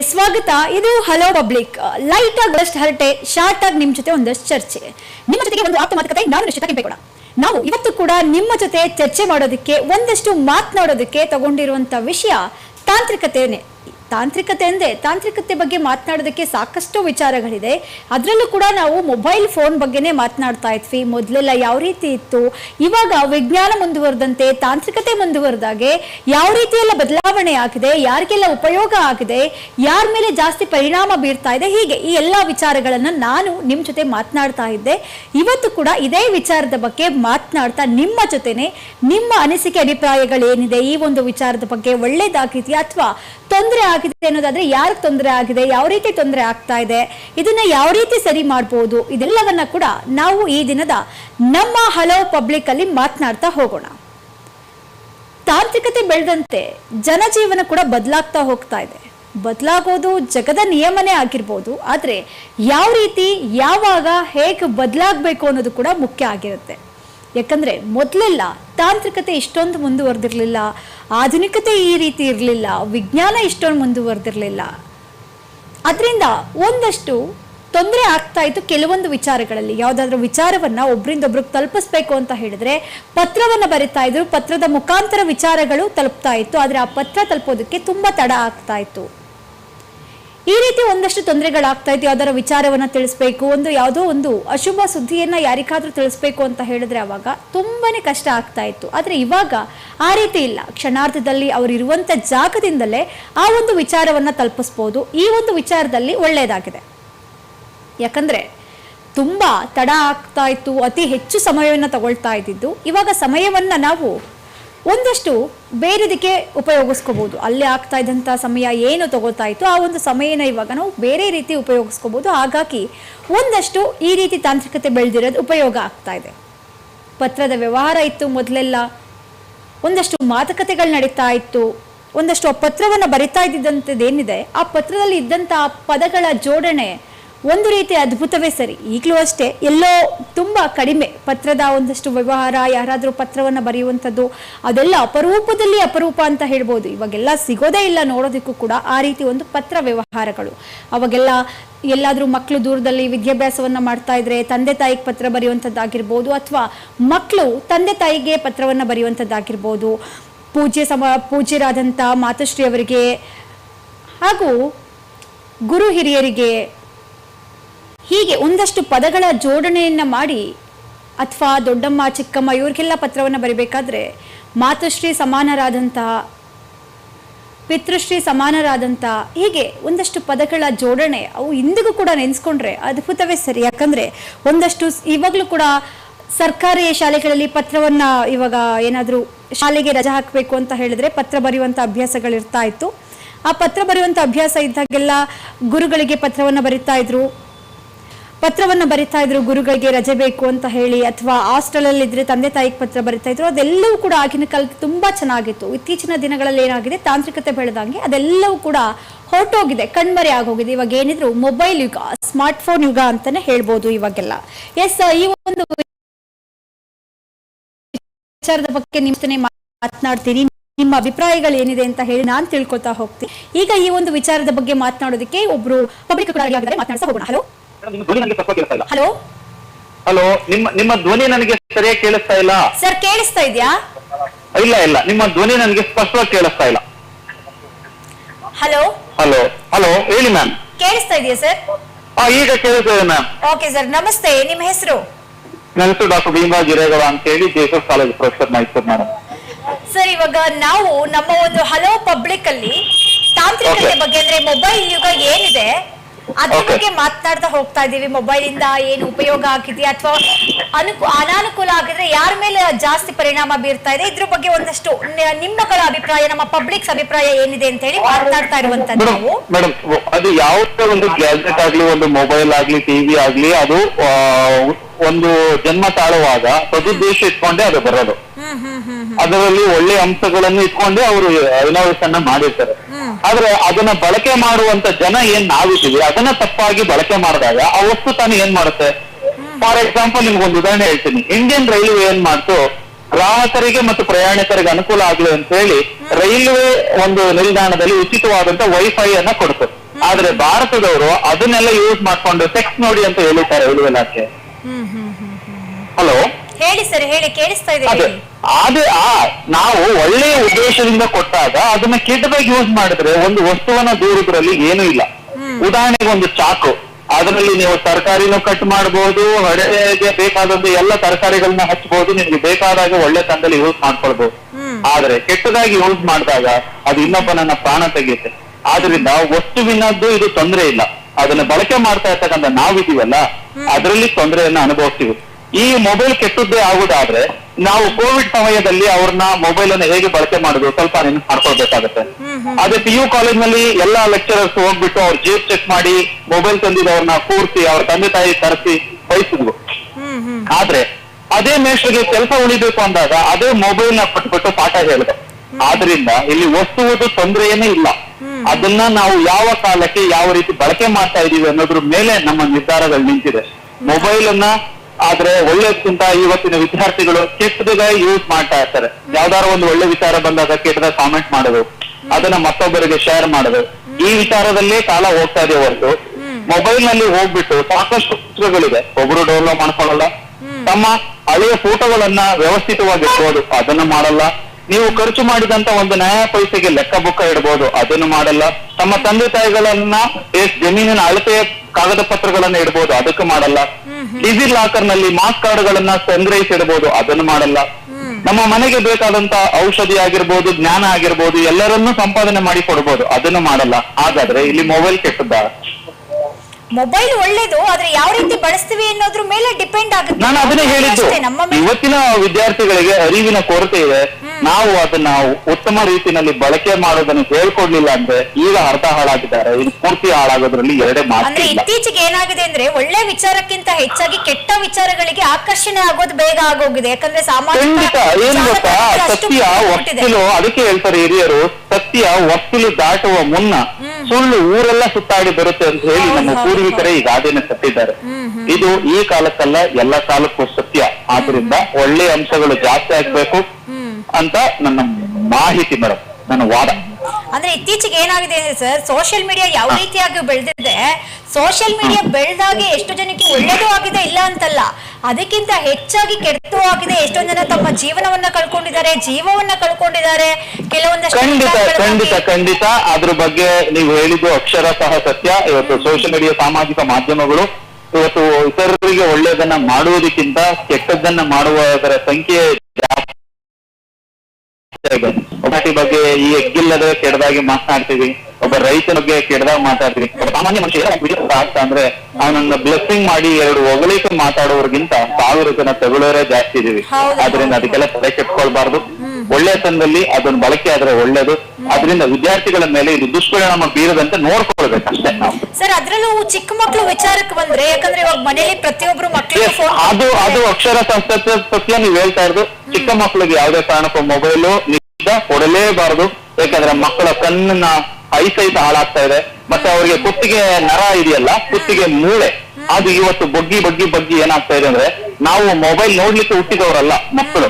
ಸ್ವಾಗತ. ಇದು hello public light ಆಗಿ ಒಂದಷ್ಟು ಹರಟೆ ಶಾರ್ಟ್ ಆಗಿ ನಿಮ್ ಜೊತೆ ಒಂದಷ್ಟು ಚರ್ಚೆ. ನಿಮ್ಮ ಜೊತೆಗೆ ಒಂದು ಆಪ್ತ ಮಾತುಕತೆ ನಾನು ನಿಶ್ಚಿತ ಕೆಂಪೇಗೌಡ. ನಾವು ಇವತ್ತು ಕೂಡ ನಿಮ್ಮ ಜೊತೆ ಚರ್ಚೆ ಮಾಡೋದಕ್ಕೆ, ಒಂದಷ್ಟು ಮಾತನಾಡೋದಕ್ಕೆ ತಗೊಂಡಿರುವಂತ ವಿಷಯ ತಾಂತ್ರಿಕತೆನೇ ತಾಂತ್ರಿಕತೆ ಅಂದರೆ ತಾಂತ್ರಿಕತೆ ಬಗ್ಗೆ ಮಾತನಾಡೋದಕ್ಕೆ ಸಾಕಷ್ಟು ವಿಚಾರಗಳಿದೆ. ಅದರಲ್ಲೂ ಕೂಡ ನಾವು ಮೊಬೈಲ್ ಫೋನ್ ಬಗ್ಗೆನೇ ಮಾತನಾಡ್ತಾ ಇದ್ವಿ. ಮೊದಲೆಲ್ಲ ಯಾವ ರೀತಿ ಇತ್ತು? ಇವಾಗ ವಿಜ್ಞಾನ ಮುಂದುವರೆದಂತೆ, ತಾಂತ್ರಿಕತೆ ಮುಂದುವರೆದಾಗೆ ಯಾವ ರೀತಿಯೆಲ್ಲ ಬದಲಾವಣೆ ಆಗಿದೆ? ಯಾರಿಗೆಲ್ಲ ಉಪಯೋಗ ಆಗಿದೆ? ಯಾರ ಮೇಲೆ ಜಾಸ್ತಿ ಪರಿಣಾಮ ಬೀರ್ತಾ ಇದೆ? ಹೀಗೆ ಈ ಎಲ್ಲ ವಿಚಾರಗಳನ್ನ ನಾನು ನಿಮ್ಮ ಜೊತೆ ಮಾತನಾಡ್ತಾ ಇದ್ದೆ. ಇವತ್ತು ಕೂಡ ಇದೇ ವಿಚಾರದ ಬಗ್ಗೆ ಮಾತನಾಡ್ತಾ ನಿಮ್ಮ ಜೊತೆನೆ ನಿಮ್ಮ ಅನಿಸಿಕೆ, ಅಭಿಪ್ರಾಯಗಳೇನಿದೆ? ಈ ಒಂದು ವಿಚಾರದ ಬಗ್ಗೆ ಒಳ್ಳೇದಾಗಿದೆಯಾ ಅಥವಾ ತೊಂದರೆ ಆಗಿದೆ ಅನ್ನೋದಾದ್ರೆ ಯಾರಿಗೆ ತೊಂದರೆ ಆಗಿದೆ, ಯಾವ ರೀತಿ ತೊಂದರೆ ಆಗ್ತಾ ಇದೆ, ಇದನ್ನ ಯಾವ ರೀತಿ ಸರಿ ಮಾಡ್ಬೋದು, ಇದೆಲ್ಲವನ್ನ ಕೂಡ ನಾವು ಈ ದಿನದ ನಮ್ಮ ಹಲವು ಪಬ್ಲಿಕ್ ಅಲ್ಲಿ ಮಾತನಾಡ್ತಾ ಹೋಗೋಣ. ತಾಂತ್ರಿಕತೆ ಬೆಳೆದಂತೆ ಜನಜೀವನ ಕೂಡ ಬದಲಾಗ್ತಾ ಹೋಗ್ತಾ ಇದೆ. ಬದಲಾಗೋದು ಜಗದ ನಿಯಮನೇ ಆಗಿರ್ಬೋದು, ಆದರೆ ಯಾವ ರೀತಿ, ಯಾವಾಗ ಹೇಗೆ ಬದಲಾಗ್ಬೇಕು ಅನ್ನೋದು ಕೂಡ ಮುಖ್ಯ ಆಗಿರುತ್ತೆ. ಯಾಕಂದ್ರೆ ಮೊದಲೆಲ್ಲ ತಾಂತ್ರಿಕತೆ ಇಷ್ಟೊಂದು ಮುಂದುವರೆದಿರಲಿಲ್ಲ, ಆಧುನಿಕತೆ ಈ ರೀತಿ ಇರಲಿಲ್ಲ, ವಿಜ್ಞಾನ ಇಷ್ಟೊಂದು ಮುಂದುವರೆದಿರಲಿಲ್ಲ. ಅದರಿಂದ ಒಂದಷ್ಟು ತೊಂದರೆ ಆಗ್ತಾ ಇತ್ತು ಕೆಲವೊಂದು ವಿಚಾರಗಳಲ್ಲಿ. ಯಾವುದಾದ್ರೂ ವಿಚಾರವನ್ನು ಒಬ್ಬರಿಂದ ಒಬ್ರಿಗೆ ತಲುಪಿಸ್ಬೇಕು ಅಂತ ಹೇಳಿದ್ರೆ ಪತ್ರವನ್ನು ಬರಿತಾ ಇದ್ರು, ಪತ್ರದ ಮುಖಾಂತರ ವಿಚಾರಗಳು ತಲುಪ್ತಾ ಇತ್ತು, ಆದರೆ ಆ ಪತ್ರ ತಲುಪೋದಕ್ಕೆ ತುಂಬ ತಡ ಆಗ್ತಾ ಇತ್ತು. ಈ ರೀತಿ ಒಂದಷ್ಟು ತೊಂದರೆಗಳಾಗ್ತಾ ಇದೆಯೋ ಅದರ ವಿಚಾರವನ್ನ ತಿಳಿಸ್ಬೇಕು, ಒಂದು ಯಾವುದೋ ಒಂದು ಅಶುಭ ಸುದ್ದಿಯನ್ನ ಯಾರಿಗಾದ್ರೂ ತಿಳಿಸ್ಬೇಕು ಅಂತ ಹೇಳಿದ್ರೆ ಅವಾಗ ತುಂಬಾನೇ ಕಷ್ಟ ಆಗ್ತಾ ಇತ್ತು. ಆದ್ರೆ ಇವಾಗ ಆ ರೀತಿ ಇಲ್ಲ. ಕ್ಷಣಾರ್ಧದಲ್ಲಿ ಅವರು ಇರುವಂತ ಜಾಗದಿಂದಲೇ ಆ ಒಂದು ವಿಚಾರವನ್ನ ತಲುಪಿಸ್ಬೋದು. ಈ ಒಂದು ವಿಚಾರದಲ್ಲಿ ಒಳ್ಳೆಯದಾಗಿದೆ ಯಾಕಂದ್ರೆ ತುಂಬಾ ತಡ ಆಗ್ತಾ ಇತ್ತು, ಅತಿ ಹೆಚ್ಚು ಸಮಯವನ್ನು ತಗೊಳ್ತಾ ಇದ್ದಿದ್ದು. ಇವಾಗ ಸಮಯವನ್ನ ನಾವು ಒಂದಷ್ಟು ಬೇರೆದಕ್ಕೆ ಉಪಯೋಗಿಸ್ಕೋಬಹುದು ಅಲ್ಲಿ ಆಗ್ತಾ ಇದ್ದಂಥ ಸಮಯ ಏನು ತಗೋತಾ ಇತ್ತು, ಆ ಒಂದು ಸಮಯನ ಇವಾಗ ನಾವು ಬೇರೆ ರೀತಿ ಉಪಯೋಗಿಸ್ಕೋಬಹುದು ಹಾಗಾಗಿ ಒಂದಷ್ಟು ಈ ರೀತಿ ತಾಂತ್ರಿಕತೆ ಬೆಳೆದಿರೋದು ಉಪಯೋಗ ಆಗ್ತಾ ಇದೆ. ಪತ್ರದ ವ್ಯವಹಾರ ಇತ್ತು ಮೊದಲೆಲ್ಲ. ಒಂದಷ್ಟು ಮಾತುಕತೆಗಳು ನಡೀತಾ ಇತ್ತು. ಒಂದಷ್ಟು ಆ ಪತ್ರವನ್ನು ಬರಿತಾ ಇದ್ದಿದ್ದಂಥದ್ದು ಏನಿದೆ ಆ ಪತ್ರದಲ್ಲಿ ಇದ್ದಂಥ ಪದಗಳ ಜೋಡಣೆ ಒಂದು ರೀತಿ ಅದ್ಭುತವೇ ಸರಿ. ಈಗಲೂ ಅಷ್ಟೇ, ಎಲ್ಲೋ ತುಂಬ ಕಡಿಮೆ ಪತ್ರದ ಒಂದಷ್ಟು ವ್ಯವಹಾರ, ಯಾರಾದರೂ ಪತ್ರವನ್ನು ಬರೆಯುವಂಥದ್ದು, ಅದೆಲ್ಲ ಅಪರೂಪದಲ್ಲಿ ಅಪರೂಪ ಅಂತ ಹೇಳ್ಬೋದು. ಇವಾಗೆಲ್ಲ ಸಿಗೋದೇ ಇಲ್ಲ ನೋಡೋದಕ್ಕೂ ಕೂಡ ಆ ರೀತಿ ಒಂದು ಪತ್ರ ವ್ಯವಹಾರಗಳು. ಅವಾಗೆಲ್ಲ ಎಲ್ಲಾದರೂ ಮಕ್ಕಳು ದೂರದಲ್ಲಿ ವಿದ್ಯಾಭ್ಯಾಸವನ್ನು ಮಾಡ್ತಾ ಇದ್ರೆ ತಂದೆ ತಾಯಿಗೆ ಪತ್ರ ಬರೆಯುವಂಥದ್ದಾಗಿರ್ಬೋದು, ಅಥವಾ ಮಕ್ಕಳು ತಂದೆ ತಾಯಿಗೆ ಪತ್ರವನ್ನು ಬರೆಯುವಂಥದ್ದಾಗಿರ್ಬೋದು, ಪೂಜ್ಯ ಸಮ, ಪೂಜ್ಯರಾದಂಥ ಮಾತಶ್ರೀ ಅವರಿಗೆ ಹಾಗೂ ಗುರು ಹಿರಿಯರಿಗೆ ಹೀಗೆ ಒಂದಷ್ಟು ಪದಗಳ ಜೋಡಣೆಯನ್ನ ಮಾಡಿ ಅಥವಾ ದೊಡ್ಡಮ್ಮ, ಚಿಕ್ಕಮ್ಮ ಇವ್ರಿಗೆಲ್ಲ ಪತ್ರವನ್ನು ಬರಿಬೇಕಾದ್ರೆ ಮಾತುಶ್ರೀ ಸಮಾನರಾದಂತಹ ಪಿತೃಶ್ರೀ ಸಮಾನರಾದಂತಹ ಹೀಗೆ ಒಂದಷ್ಟು ಪದಗಳ ಜೋಡಣೆ ಅವು ಇಂದಿಗೂ ಕೂಡ ನೆನೆಸ್ಕೊಂಡ್ರೆ ಅದ್ಭುತವೇ ಸರಿ. ಯಾಕಂದ್ರೆ ಒಂದಷ್ಟು ಇವಾಗಲೂ ಕೂಡ ಸರ್ಕಾರಿ ಶಾಲೆಗಳಲ್ಲಿ ಪತ್ರವನ್ನ ಇವಾಗ ಏನಾದರೂ ಶಾಲೆಗೆ ರಜೆ ಹಾಕಬೇಕು ಅಂತ ಹೇಳಿದ್ರೆ ಪತ್ರ ಬರೆಯುವಂಥ ಅಭ್ಯಾಸಗಳಿರ್ತಾ ಇತ್ತು. ಆ ಪತ್ರ ಬರೆಯುವಂಥ ಅಭ್ಯಾಸ ಇದ್ದಾಗೆಲ್ಲ ಗುರುಗಳಿಗೆ ಪತ್ರವನ್ನ ಬರಿತಾ ಇದ್ರು. ಪತ್ರವನ್ನು ಬರಿತಾ ಇದ್ರು, ಗುರುಗಳಿಗೆ ರಜೆ ಬೇಕು ಅಂತ ಹೇಳಿ ಅಥವಾ ಹಾಸ್ಟೆಲಲ್ಲಿ ಇದ್ರೆ ತಂದೆ ತಾಯಿಗೆ ಪತ್ರ ಬರಿತಾ ಇದ್ರು, ಅದೆಲ್ಲವೂ ಕೂಡ ಆಗಿನ ಕಾಲಕ್ಕೆ ತುಂಬಾ ಚೆನ್ನಾಗಿತ್ತು. ಇತ್ತೀಚಿನ ದಿನಗಳಲ್ಲಿ ಏನಾಗಿದೆ, ತಾಂತ್ರಿಕತೆ ಬೆಳೆದಂಗೆ ಅದೆಲ್ಲವೂ ಕೂಡ ಹೊರಟೋಗಿದೆ, ಕಣ್ಮರೆ ಆಗೋಗಿದೆ. ಇವಾಗ ಏನಿದ್ರು ಮೊಬೈಲ್ ಯುಗ ಸ್ಮಾರ್ಟ್ ಫೋನ್ ಯುಗ ಅಂತಾನೆ ಹೇಳ್ಬೋದು ಇವಾಗೆಲ್ಲ. ಎಸ್ ಈ ಒಂದು ವಿಚಾರದ ಬಗ್ಗೆ ನಿಮ್ಮ ಜೊತೆ ಮಾತನಾಡ್ತೀನಿ. ನಿಮ್ಮ ಅಭಿಪ್ರಾಯಗಳು ಏನಿದೆ ಅಂತ ಹೇಳಿ ನಾನು ತಿಳ್ಕೊತಾ ಹೋಗ್ತೀನಿ. ಈಗ ಈ ಒಂದು ವಿಚಾರದ ಬಗ್ಗೆ ಮಾತನಾಡೋದಕ್ಕೆ ಒಬ್ರು ಪಬ್ಲಿಕ್ ಮಾತನಾಡ್ತಾ ಹೋಗೋಣ. ಹಲೋ ನಿಮ್ಮ ಧ್ವನಿ ನನಗೆ ಇಲ್ಲ. ಹಲೋ? ಹಲೋ ನಿಮ್ಮ ನಿಮ್ಮ ಧ್ವನಿ ನನಗೆ ಸರಿಯಾಗಿ ಕೇಳಿಸ್ತಾ ಇಲ್ಲ. ಸರ್ ಕೇಳಿಸ್ತಾ ಇದೆಯಾ? ಇಲ್ಲ ಇಲ್ಲ ನಿಮ್ಮ ಧ್ವನಿ ನನಗೆ ಸ್ಪಷ್ಟವಾಗಿ ಕೇಳಿಸ್ತಾ ಇಲ್ಲ. ಹಲೋ? ಹಲೋ ಹಲೋ ಹೇಳಿ ಮ್ಯಾಮ್. ಕೇಳಿಸ್ತಾ ಇದೆಯಾ ಸರ್? ಹಾ ಈಗ ಕೇಳಿಸ್ತದೆ ಮ್ಯಾಮ್. ಓಕೆ ಸರ್ ನಮಸ್ತೆ ನಿಮ್ಮ ಹೆಸರು? ನನ್ನ ಹೆಸರು ಡಾಕ್ಟರ್ ಭೀಮರಾಜ್ ಹಿರೇಗೌಡ ಅಂತ ಹೇಳಿ JSS college professor Mysuru madam. Sir ಇವಾಗ ನಾವು ನಮ್ಮ ಒಂದು ಹಲೋ ಪಬ್ಲಿಕ್ ಅಲ್ಲಿ ತಾಂತ್ರಿಕತೆ. ಬಗ್ಗೆ ಅಂದ್ರೆ ಮೊಬೈಲ್ ಯುಗ ಏನಿದೆ ಅದ್ರ. ಬಗ್ಗೆ ಮಾತನಾಡ್ತಾ ಹೋಗ್ತಾ ಇದೀವಿ ಮೊಬೈಲ್ ಇಂದ ಏನು ಉಪಯೋಗ ಆಗಿದೆ ಅಥವಾ ಅನುಕೂ ಅನಾನುಕೂಲ ಆಗಿದ್ರೆ ಯಾರ ಮೇಲೆ ಜಾಸ್ತಿ ಪರಿಣಾಮ ಬೀರ್ತಾ ಇದೆ? ಇದ್ರ ಬಗ್ಗೆ ಒಂದಷ್ಟು ನಿಮ್ಮ ನಿಮ್ಮಗಳ ಅಭಿಪ್ರಾಯ ನಮ್ಮ ಪಬ್ಲಿಕ್ಸ್ ಅಭಿಪ್ರಾಯ ಏನಿದೆ ಅಂತ ಹೇಳಿ ಮಾತನಾಡ್ತಾ ಇರುವಂತದ್ದು ನಾವು. ಮೇಡಮ್ ಅದು ಯಾವುದೇ ಒಂದು ಗ್ಯಾಜೆಟ್ ಆಗ್ಲಿ ಒಂದು ಮೊಬೈಲ್ ಆಗ್ಲಿ ಟಿವಿ ಆಗ್ಲಿ ಅದು ಒಂದು ಜನ್ಮ ತಾಳುವಾಗ ಸದುದ್ದೇಶ ಇಟ್ಕೊಂಡೆ ಅದು ಬರೋದು. ಅದರಲ್ಲಿ ಒಳ್ಳೆ ಅಂಶಗಳನ್ನು ಇಟ್ಕೊಂಡೇ ಅವರು ಇನೋವೇಷನ್ ಮಾಡಿರ್ತಾರೆ. ಆದ್ರೆ ಅದನ್ನ ಬಳಕೆ ಮಾಡುವಂತ ಜನ ಏನ್ ನಾವಿದ್ದೀವಿ ಅದನ್ನ ತಪ್ಪಾಗಿ ಬಳಕೆ ಮಾಡಿದಾಗ ಆ ವಸ್ತು ತಾನು ಏನ್ ಮಾಡುತ್ತೆ? ಫಾರ್ ಎಕ್ಸಾಂಪಲ್ ನಿಮ್ಗೊಂದು ಉದಾಹರಣೆ ಹೇಳ್ತೀನಿ. ಇಂಡಿಯನ್ ರೈಲ್ವೆ ಏನ್ ಮಾಡ್ತು? ಗ್ರಾಹಕರಿಗೆ ಮತ್ತು ಪ್ರಯಾಣಿಕರಿಗೆ ಅನುಕೂಲ ಆಗಲಿ ಅಂತ ಹೇಳಿ ರೈಲ್ವೆ ಒಂದು ನಿಲ್ದಾಣದಲ್ಲಿ ಉಚಿತವಾದಂತ ವೈಫೈ ಅನ್ನ ಕೊಡ್ತು. ಆದ್ರೆ ಭಾರತದವರು ಅದನ್ನೆಲ್ಲ ಯೂಸ್ ಮಾಡ್ಕೊಂಡು ಸೆಕ್ಸ್ ನೋಡಿ ಅಂತ ಹೇಳಿದ್ದಾರೆ ರೈಲ್ವೆ ಇಲಾಖೆ. ಹಲೋ ಹೇಳಿ ಸರ್ ಹೇಳಿ ಕೇಳಿಸ್ತಾ ಇದೆ ಅದೇ ಅದೇ ಆ ನಾವು ಒಳ್ಳೆಯ ಉದ್ದೇಶದಿಂದ ಕೊಟ್ಟಾಗ ಅದನ್ನ ಕೆಟ್ಟದಾಗಿ ಯೂಸ್ ಮಾಡಿದ್ರೆ ಒಂದು ವಸ್ತುವನ್ನ ದೂರಿದ್ರಲ್ಲಿ ಏನೂ ಇಲ್ಲ. ಉದಾಹರಣೆಗೆ ಒಂದು ಚಾಕು. ಅದರಲ್ಲಿ ನೀವು ತರಕಾರಿನೂ ಕಟ್ ಮಾಡಬಹುದು ಹಡೆಗೆ ಬೇಕಾದಂತ ಎಲ್ಲ ತರಕಾರಿಗಳನ್ನ ಹಚ್ಚಬಹುದು ನಿಮ್ಗೆ ಬೇಕಾದಾಗ ಒಳ್ಳೆ ತಂದಲ್ಲಿ ಯೂಸ್ ಮಾಡ್ಕೊಳ್ಬಹುದು ಆದ್ರೆ ಕೆಟ್ಟದಾಗಿ ಯೂಸ್ ಮಾಡಿದಾಗ ಅದು ಇನ್ನೊಬ್ಬನನ್ನ ಪ್ರಾಣ ತೆಗೆಯುತ್ತೆ. ಆದ್ರಿಂದ ವಸ್ತುವಿನದ್ದು ಇದು ತೊಂದರೆ ಇಲ್ಲ. ಅದನ್ನ ಬಳಕೆ ಮಾಡ್ತಾ ಇರ್ತಕ್ಕಂಥ ನಾವಿದೀವಲ್ಲ ಅದರಲ್ಲಿ ತೊಂದರೆಯನ್ನ ಅನುಭವಿಸ್ತೀವಿ. ಈ ಮೊಬೈಲ್ ಕೆಟ್ಟದ್ದೇ ಆಗುದಾದ್ರೆ ನಾವು ಕೋವಿಡ್ ಸಮಯದಲ್ಲಿ ಅವ್ರನ್ನ ಮೊಬೈಲ್ ಅನ್ನು ಹೇಗೆ ಬಳಕೆ ಮಾಡುದು ಸ್ವಲ್ಪ ನೆನಪು ಮಾಡ್ಕೊಳ್ಬೇಕಾಗತ್ತೆ. ಅದೇ ಪಿ ಯು ಕಾಲೇಜ್ನಲ್ಲಿ ಎಲ್ಲಾ ಲೆಕ್ಚರರ್ಸ್ ಹೋಗ್ಬಿಟ್ಟು ಅವ್ರ ಜೇಬ್ ಚೆಕ್ ಮಾಡಿ ಮೊಬೈಲ್ ತಂದಿದ್ದವ್ರನ್ನ ಪೂರ್ತಿ ಅವ್ರ ತಂದೆ ತಾಯಿ ಕರೆಸಿ ಬಯಸಿದ್ವು ಆದ್ರೆ ಅದೇ ಮೇಷ್ಟ್ರಿಗೆ ಕೆಲಸ ಉಳಿಬೇಕು ಅಂದಾಗ ಅದೇ ಮೊಬೈಲ್ನ ಕೊಟ್ಬಿಟ್ಟು ಪಾಠ ಹೇಳಿದೆ. ಆದ್ರಿಂದ ಇಲ್ಲಿ ವಸ್ತುವುದು ತೊಂದರೆಯೇನೇ ಇಲ್ಲ. ಅದನ್ನ ನಾವು ಯಾವ ಕಾಲಕ್ಕೆ ಯಾವ ರೀತಿ ಬಳಕೆ ಮಾಡ್ತಾ ಇದೀವಿ ಅನ್ನೋದ್ರ ಮೇಲೆ ನಮ್ಮ ನಿರ್ಧಾರಗಳು ನಿಂತಿದೆ. ಮೊಬೈಲ್ ಅನ್ನ ಆದ್ರೆ ಒಳ್ಳೇದ್ಕಿಂತ ಇವತ್ತಿನ ವಿದ್ಯಾರ್ಥಿಗಳು ಕೆಟ್ಟದಾಗ ಯೂಸ್ ಮಾಡ್ತಾ ಇರ್ತಾರೆ. ಯಾವ್ದಾರ ಒಂದು ಒಳ್ಳೆ ವಿಚಾರ ಬಂದಾಗ ಕೆಟ್ಟದಾಗ ಕಾಮೆಂಟ್ ಮಾಡೋದು, ಅದನ್ನ ಮತ್ತೊಬ್ಬರಿಗೆ ಶೇರ್ ಮಾಡೋದು. ಈ ವಿಚಾರದಲ್ಲೇ ಕಾಲ ಹೋಗ್ತಾ ಇದೆ ಹೊರತು. ಮೊಬೈಲ್ನಲ್ಲಿ ಹೋಗ್ಬಿಟ್ಟು ಸಾಕಷ್ಟು ಪುಸ್ತಕಗಳಿದೆ. ಒಬ್ರು ಡೌನ್ಲೋಡ್ ಮಾಡ್ಕೊಳ್ಳಲ್ಲ. ತಮ್ಮ ಹಳೆಯ ಫೋಟೋಗಳನ್ನ ವ್ಯವಸ್ಥಿತವಾಗಿ ಇಡ್ಬೋದು ಅದನ್ನ ಮಾಡಲ್ಲ. ನೀವು ಖರ್ಚು ಮಾಡಿದಂತ ಒಂದು ನ್ಯಾಯ ಪೈಸೆಗೆ ಲೆಕ್ಕ ಬುಕ್ಕ ಇಡಬಹುದು ಅದನ್ನು ಮಾಡಲ್ಲ. ತಮ್ಮ ತಂದೆ ತಾಯಿಗಳನ್ನ ಜಮೀನಿನ ಅಳತೆಯ ಕಾಗದ ಪತ್ರಗಳನ್ನ ಇಡಬಹುದು ಅದಕ್ಕೆ ಮಾಡಲ್ಲ. ಡಿಜಿ ಲಾಕರ್ನಲ್ಲಿ ಮಾಸ್ ಕಾರ್ಡ್ಗಳನ್ನ ಸಂಗ್ರಹಿಸಿಡಬಹುದು ಅದನ್ನು ಮಾಡಲ್ಲ. ನಮ್ಮ ಮನೆಗೆ ಬೇಕಾದಂತ ಔಷಧಿ ಆಗಿರ್ಬೋದು ಜ್ಞಾನ ಆಗಿರ್ಬೋದು ಎಲ್ಲರನ್ನೂ ಸಂಪಾದನೆ ಮಾಡಿ ಕೊಡ್ಬೋದು ಅದನ್ನು ಮಾಡಲ್ಲ. ಹಾಗಾದ್ರೆ ಇಲ್ಲಿ ಮೊಬೈಲ್ ಕೆಟ್ಟದ್ದ? ಮೊಬೈಲ್ ಒಳ್ಳೇದು ಆದ್ರೆ ಯಾವ ರೀತಿ ಬಳಸ್ತೀವಿ ಅನ್ನೋದ್ರ ಮೇಲೆ ಡಿಪೆಂಡ್ ಆಗುತ್ತೆ. ನಾನು ಅದನ್ನೇ ಹೇಳಿದ್ದು. ಇವತ್ತಿನ ವಿದ್ಯಾರ್ಥಿಗಳಿಗೆ ಅರಿವಿನ ಕೊರತೆ ಇದೆ. ನಾವು ಅದನ್ನ ಉತ್ತಮ ರೀತಿಯಲ್ಲಿ ಬಳಕೆ ಮಾಡೋದನ್ನ ಹೇಳ್ಕೊಡ್ಲಿಲ್ಲ ಅಂದ್ರೆ ಈಗ ಅರ್ಧ ಹಾಳಾಗಿದ್ದಾರೆ. ಇದು ಪೂರ್ತಿ ಹಾಳಾಗೋದ್ರಲ್ಲಿ ಎರಡೇ ಮಾತು ಅಂದ್ರೆ ಇತ್ತೀಚೆಗೆ ಏನಾಗಿದೆ ಅಂದ್ರೆ ಒಳ್ಳೆ ವಿಚಾರಕ್ಕಿಂತ ಹೆಚ್ಚಾಗಿ ಕೆಟ್ಟ ವಿಚಾರಗಳಿಗೆ ಆಕರ್ಷಣೆ ಆಗೋದು ಬೇಗ ಆಗೋಗಿದೆ. ಯಾಕಂದ್ರೆ ಸಾಮಾಜಿಕ ಖಂಡಿತ. ಏನ್ ಗೊತ್ತಾ? ಜಾಲತಾಣಗಳು ಅಷ್ಟು ಸತ್ಯ. ವಸ್ತುಲು ಅದಕ್ಕೆ ಹೇಳ್ತಾರೆ ಹಿರಿಯರು ಸತ್ಯ ವಸ್ತುಲು ದಾಟುವ ಮುನ್ನ ಸುಳ್ಳು ಊರೆಲ್ಲ ಸುತ್ತಾಡಿ ಬರುತ್ತೆ ಅಂತ ಹೇಳಿ ಹೌದು, ನಮ್ಮ ಹೌದು, ಪೂರ್ವಿಕರೇ ಈ ಗಾದೆನ ಕಟ್ಟಿದ್ದಾರೆ ಇದು ಈ ಕಾಲಕ್ಕಲ್ಲ ಎಲ್ಲ ಕಾಲಕ್ಕೂ ಸತ್ಯ. ಆದ್ರಿಂದ ಒಳ್ಳೆ ಅಂಶಗಳು ಜಾಸ್ತಿ ಆಗ್ಬೇಕು. ಅಂತ ನನ್ನ ಮಾಹಿತಿ ಮೇಡಮ್ ನನ್ನ ವಾದ. ಅಂದ್ರೆ ಇತ್ತೀಚೆಗೆ ಏನಾಗಿದೆ ಅಂದ್ರೆ ಸರ್ ಸೋಷಿಯಲ್ ಮೀಡಿಯಾ ಯಾವ ರೀತಿಯಾಗಿ ಬೆಳೆದಿದೆ? ಸೋಷಿಯಲ್ ಮೀಡಿಯಾ ಬೆಳೆದಾಗೆ ಎಷ್ಟು ಜನಕ್ಕೆ ಒಳ್ಳೇದು ಆಗಿದೆ ಇಲ್ಲ ಅಂತಲ್ಲ. ಅದಕ್ಕಿಂತ ಹೆಚ್ಚಾಗಿ ಕೆಟ್ಟು ಆಗಿದೆ. ಎಷ್ಟೊಂದ್ ಜನ ತಮ್ಮ ಜೀವನವನ್ನ ಕಳ್ಕೊಂಡಿದ್ದಾರೆ ಜೀವವನ್ನ ಕಳ್ಕೊಂಡಿದ್ದಾರೆ. ಕೆಲವೊಂದಷ್ಟು ಖಂಡಿತ ಖಂಡಿತ ಖಂಡಿತ. ಅದ್ರ ಬಗ್ಗೆ ನೀವು ಹೇಳಿದ್ದು ಅಕ್ಷರ ಸಹ ಸತ್ಯ. ಇವತ್ತು ಸೋಷಿಯಲ್ ಮೀಡಿಯಾ ಸಾಮಾಜಿಕ ಮಾಧ್ಯಮಗಳು ಇವತ್ತು ಇತರರಿಗೆ ಒಳ್ಳೆಯದನ್ನ ಮಾಡುವುದಕ್ಕಿಂತ ಕೆಟ್ಟದ್ದನ್ನ ಮಾಡುವುದರ ಸಂಖ್ಯೆ ಆಗಿದೆ. ಒಬ್ಬಾಟಿ ಬಗ್ಗೆ ಈ ಎಗ್ಗಿಲ್ಲದೆ ಕೆಡದಾಗಿ ಮಾತನಾಡ್ತೀವಿ. ಒಬ್ಬ ರೈತನ ಬಗ್ಗೆ ಕೆಡದಾಗ ಮಾತಾಡ್ತೀವಿ. ಸಾಮಾನ್ಯ ಮನುಷ್ಯ ಆಗ್ತಾ ಅಂದ್ರೆ ಅವನನ್ನ ಬ್ಲೆಸ್ಸಿಂಗ್ ಮಾಡಿ ಎರಡು ಹೊಗಳಿಕೆ ಮಾತಾಡೋರ್ಗಿಂತ ಸಾವಿರ ಜನ ತಗೊಳ್ಳೋರೇ ಜಾಸ್ತಿ ಇದೀವಿ. ಆದ್ರಿಂದ ಅದಕ್ಕೆಲ್ಲ ತಲೆ ಕೆಟ್ಕೊಳ್ಬಾರ್ದು ಒಳ್ಳೆತನದಲ್ಲಿ ಅದನ್ನು ಬಳಕೆ ಆದ್ರೆ ಒಳ್ಳೇದು. ಅದರಿಂದ ವಿದ್ಯಾರ್ಥಿಗಳ ಮೇಲೆ ಇದು ದುಷ್ಪರಿಣಾಮ ಬೀರದಂತೆ ನೋಡ್ಕೊಳ್ಬೇಕು ಅಷ್ಟೇ ನಾವು. ಸರ್ ಅದ್ರಲ್ಲೂ ಚಿಕ್ಕ ಮಕ್ಳು ವಿಚಾರಕ್ಕೆ ಬಂದ್ರೆ ಯಾಕಂದ್ರೆ ಇವಾಗ ಮನೆಯಲ್ಲಿ ಪ್ರತಿಯೊಬ್ಬರು ಮಕ್ಕಳಿಗೆ ಅದು ಅದು ಅಕ್ಷರ ಸತ್ಯ ನೀವು ಹೇಳ್ತಾ ಇರೋದು. ಚಿಕ್ಕ ಮಕ್ಕಳಿಗೆ ಯಾವುದೇ ಕಾರಣಕ್ಕೂ ಮೊಬೈಲು ನಿಜ ಕೊಡಲೇಬಾರದು. ಯಾಕಂದ್ರೆ ಮಕ್ಕಳ ಕಣ್ಣನ್ನ ಐಸೈತ ಹಾಳಾಗ್ತಾ ಇದೆ. ಮತ್ತೆ ಅವರಿಗೆ ಕುತ್ತಿಗೆ ನರ ಇದೆಯಲ್ಲ ಕುತ್ತಿಗೆ ಮೂಳೆ. ಅದು ಇವತ್ತು ಬಗ್ಗಿ ಬಗ್ಗಿ ಬಗ್ಗಿ ಏನಾಗ್ತಾ ಇದೆ ಅಂದ್ರೆ ನಾವು ಮೊಬೈಲ್ ನೋಡ್ಲಿಕ್ಕೆ ಹುಟ್ಟಿದವರಲ್ಲ ಮಕ್ಕಳು.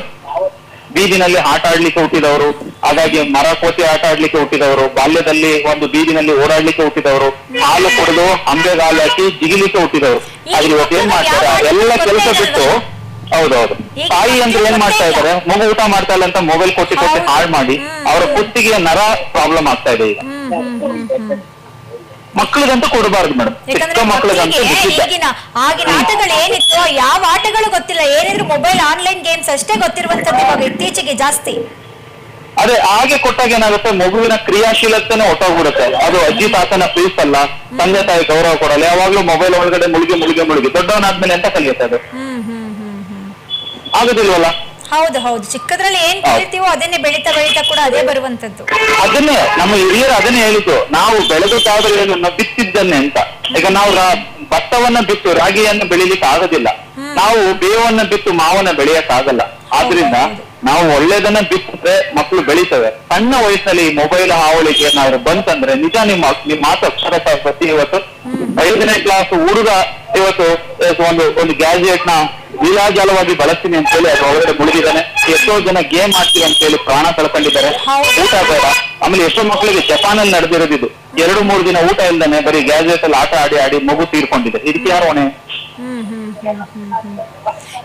ಬೀದಿನಲ್ಲಿ ಆಟ ಆಡ್ಲಿಕ್ಕೆ ಹುಟ್ಟಿದವರು ಹಾಗಾಗಿ ಮರ ಕೋತಿ ಆಟ ಆಡ್ಲಿಕ್ಕೆ ಹುಟ್ಟಿದವರು ಬಾಲ್ಯದಲ್ಲಿ ಒಂದು ಬೀದಿನಲ್ಲಿ ಓಡಾಡ್ಲಿಕ್ಕೆ ಹುಟ್ಟಿದವರು ಹಾಲು ಕುಡಿದು ಅಂಬೆಗಾಲು ಹಾಕಿ ಜಿಗಿಲಿಕ್ಕೆ ಹುಟ್ಟಿದವರು. ಆದ್ರೆ ಇವತ್ತು ಏನ್ ಮಾಡ್ತಾರೆ? ಎಲ್ಲ ಕೆಲಸ ಬಿಟ್ಟು ಹೌದೌದು. ತಾಯಿ ಅಂದ್ರೆ ಏನ್ ಮಾಡ್ತಾ ಇದ್ದಾರೆ? ಮಗು ಊಟ ಮಾಡ್ತಾ ಇಲ್ಲ ಅಂತ ಮೊಬೈಲ್ ಕೊಟ್ಟಿ ಕೊಟ್ಟಿ ಹಾಳು ಮಾಡಿ ಅವರ ಕುತ್ತಿಗೆ ನರ ಪ್ರಾಬ್ಲಮ್ ಆಗ್ತಾ ಇದೆ ಈಗ. ಮಕ್ಕಳಿಗಂತೂ ಕೊಡಬಾರ್ದು ಮೇಡಮ್. ಚಿಕ್ಕ ಯಾಕಂದ್ರೆ ಮಕ್ಕಳಿಗಂತೂ ಈಗಿನ ಆಗಿನ ಆಟಗಳು ಏನಿತ್ತು ಯಾವ ಆಟಗಳು ಗೊತ್ತಿಲ್ಲ. ಏನಿದ್ರು ಮೊಬೈಲ್ ಆನ್ಲೈನ್ ಗೇಮ್ಸ್ ಅಷ್ಟೇ ಗೊತ್ತಿರುವಂತದ್ದು ಇವಾಗ ಇತ್ತೀಚೆಗೆ ಜಾಸ್ತಿ. ಅದೇ ಹಾಗೆ ಕೊಟ್ಟಾಗ ಏನಾಗುತ್ತೆ ಮಗುವಿನ ಕ್ರಿಯಾಶೀಲತೆನೇ ಹೊಟ್ಟೋಗ್ಬಿಡುತ್ತೆ ಅದು ಅಜ್ಜಿ ತಾತನ ಪ್ರೀಸಲ್ಲ ಅಲ್ಲ ತಂದೆ ತಾಯಿ ಗೌರವ ಕೊಡಲ್ಲ. ಯಾವಾಗ್ಲೂ ಮೊಬೈಲ್ ಒಳಗಡೆ ಮುಳುಗಿ ಮುಳುಗಿ ಮುಳುಗಿ. ದೊಡ್ಡವನಾದ್ಮೇಲೆ ಎಂತ ಕಲಿಯುತ್ತೆ ಅದು? ಆಗುದಿಲ್ವಲ್ಲ? ಹೌದು ಹೌದು. ಚಿಕ್ಕದ್ರಲ್ಲಿ ಏನ್ ಬೆಳಿತೀವೋ ಅದನ್ನೇ ಬೆಳೀತಾ ಬೆಳೀತಾ ಕೂಡ ಅದೇ ಬರುವಂತದ್ದು ಅದನ್ನೇ ನಮ್ಮ ಹಿರಿಯರು ಅದನ್ನೇ ಹೇಳಿದ್ದು. ನಾವು ಬೆಳೆದು ನಾವು ಬಿತ್ತಿದ್ದನ್ನೇ ಅಂತ. ಈಗ ನಾವು ಭತ್ತವನ್ನ ಬಿತ್ತು ರಾಗಿಯನ್ನ ಬೆಳಿಲಿಕ್ಕೆ ಆಗೋದಿಲ್ಲ. ನಾವು ಬೇವನ್ನ ಬಿತ್ತು ಮಾವನ್ನ ಬೆಳೆಯಕ್ ಆಗಲ್ಲ ಆದ್ರಿಂದ ನಾವು ಒಳ್ಳೇದನ್ನ ಬಿತ್ತಿದ್ರೆ ಮಕ್ಕಳು ಬೆಳೀತವೆ. ಸಣ್ಣ ವಯಸ್ಸಲ್ಲಿ ಮೊಬೈಲ್ ಹಾವಳಿಗೆ ಏನಾದ್ರು ಬಂತಂದ್ರೆ ನಿಜ ನಿಮ್ಮ ನಿಮ್ಮ ಮಾತು ಅಕ್ಷರ ಪ್ರತಿ ಇವತ್ತು. ಐದನೇ ಕ್ಲಾಸ್ ಹುಡುಗ ಇವತ್ತು ಇವತ್ತು ಒಂದು ಒಂದು ಗ್ಯಾಜೆಟ್ನ ಲೀಲಾಜಾಲವಾಗಿ ಬಳಸ್ತೀನಿ ಅಂತ ಹೇಳಿ ಅದು ಒಳಗಡೆ ಮುಳುಗಿದ್ದಾನೆ. ಎಷ್ಟೋ ಜನ ಗೇಮ್ ಆಡ್ತೀವಿ ಅಂತ ಹೇಳಿ ಪ್ರಾಣ ಕಳ್ಕೊಂಡಿದ್ದಾರೆ. ಊಟ ಬೇಡ. ಆಮೇಲೆ ಎಷ್ಟೋ ಮಕ್ಕಳಿಗೆ ಜಪಾನ್ ಅಲ್ಲಿ ನಡೆದಿರೋದು ಎರಡು ಮೂರು ದಿನ ಊಟ ಇಲ್ದಾನೆ ಬರೀ ಗ್ಯಾಜೆಟ್ ಅಲ್ಲಿ ಆಟ ಆಡಿ ಆಡಿ ಮಗು ತೀರ್ಕೊಂಡಿದೆ. ಇದಕ್ಕೆ ಯಾರು ಹೊಣೆ?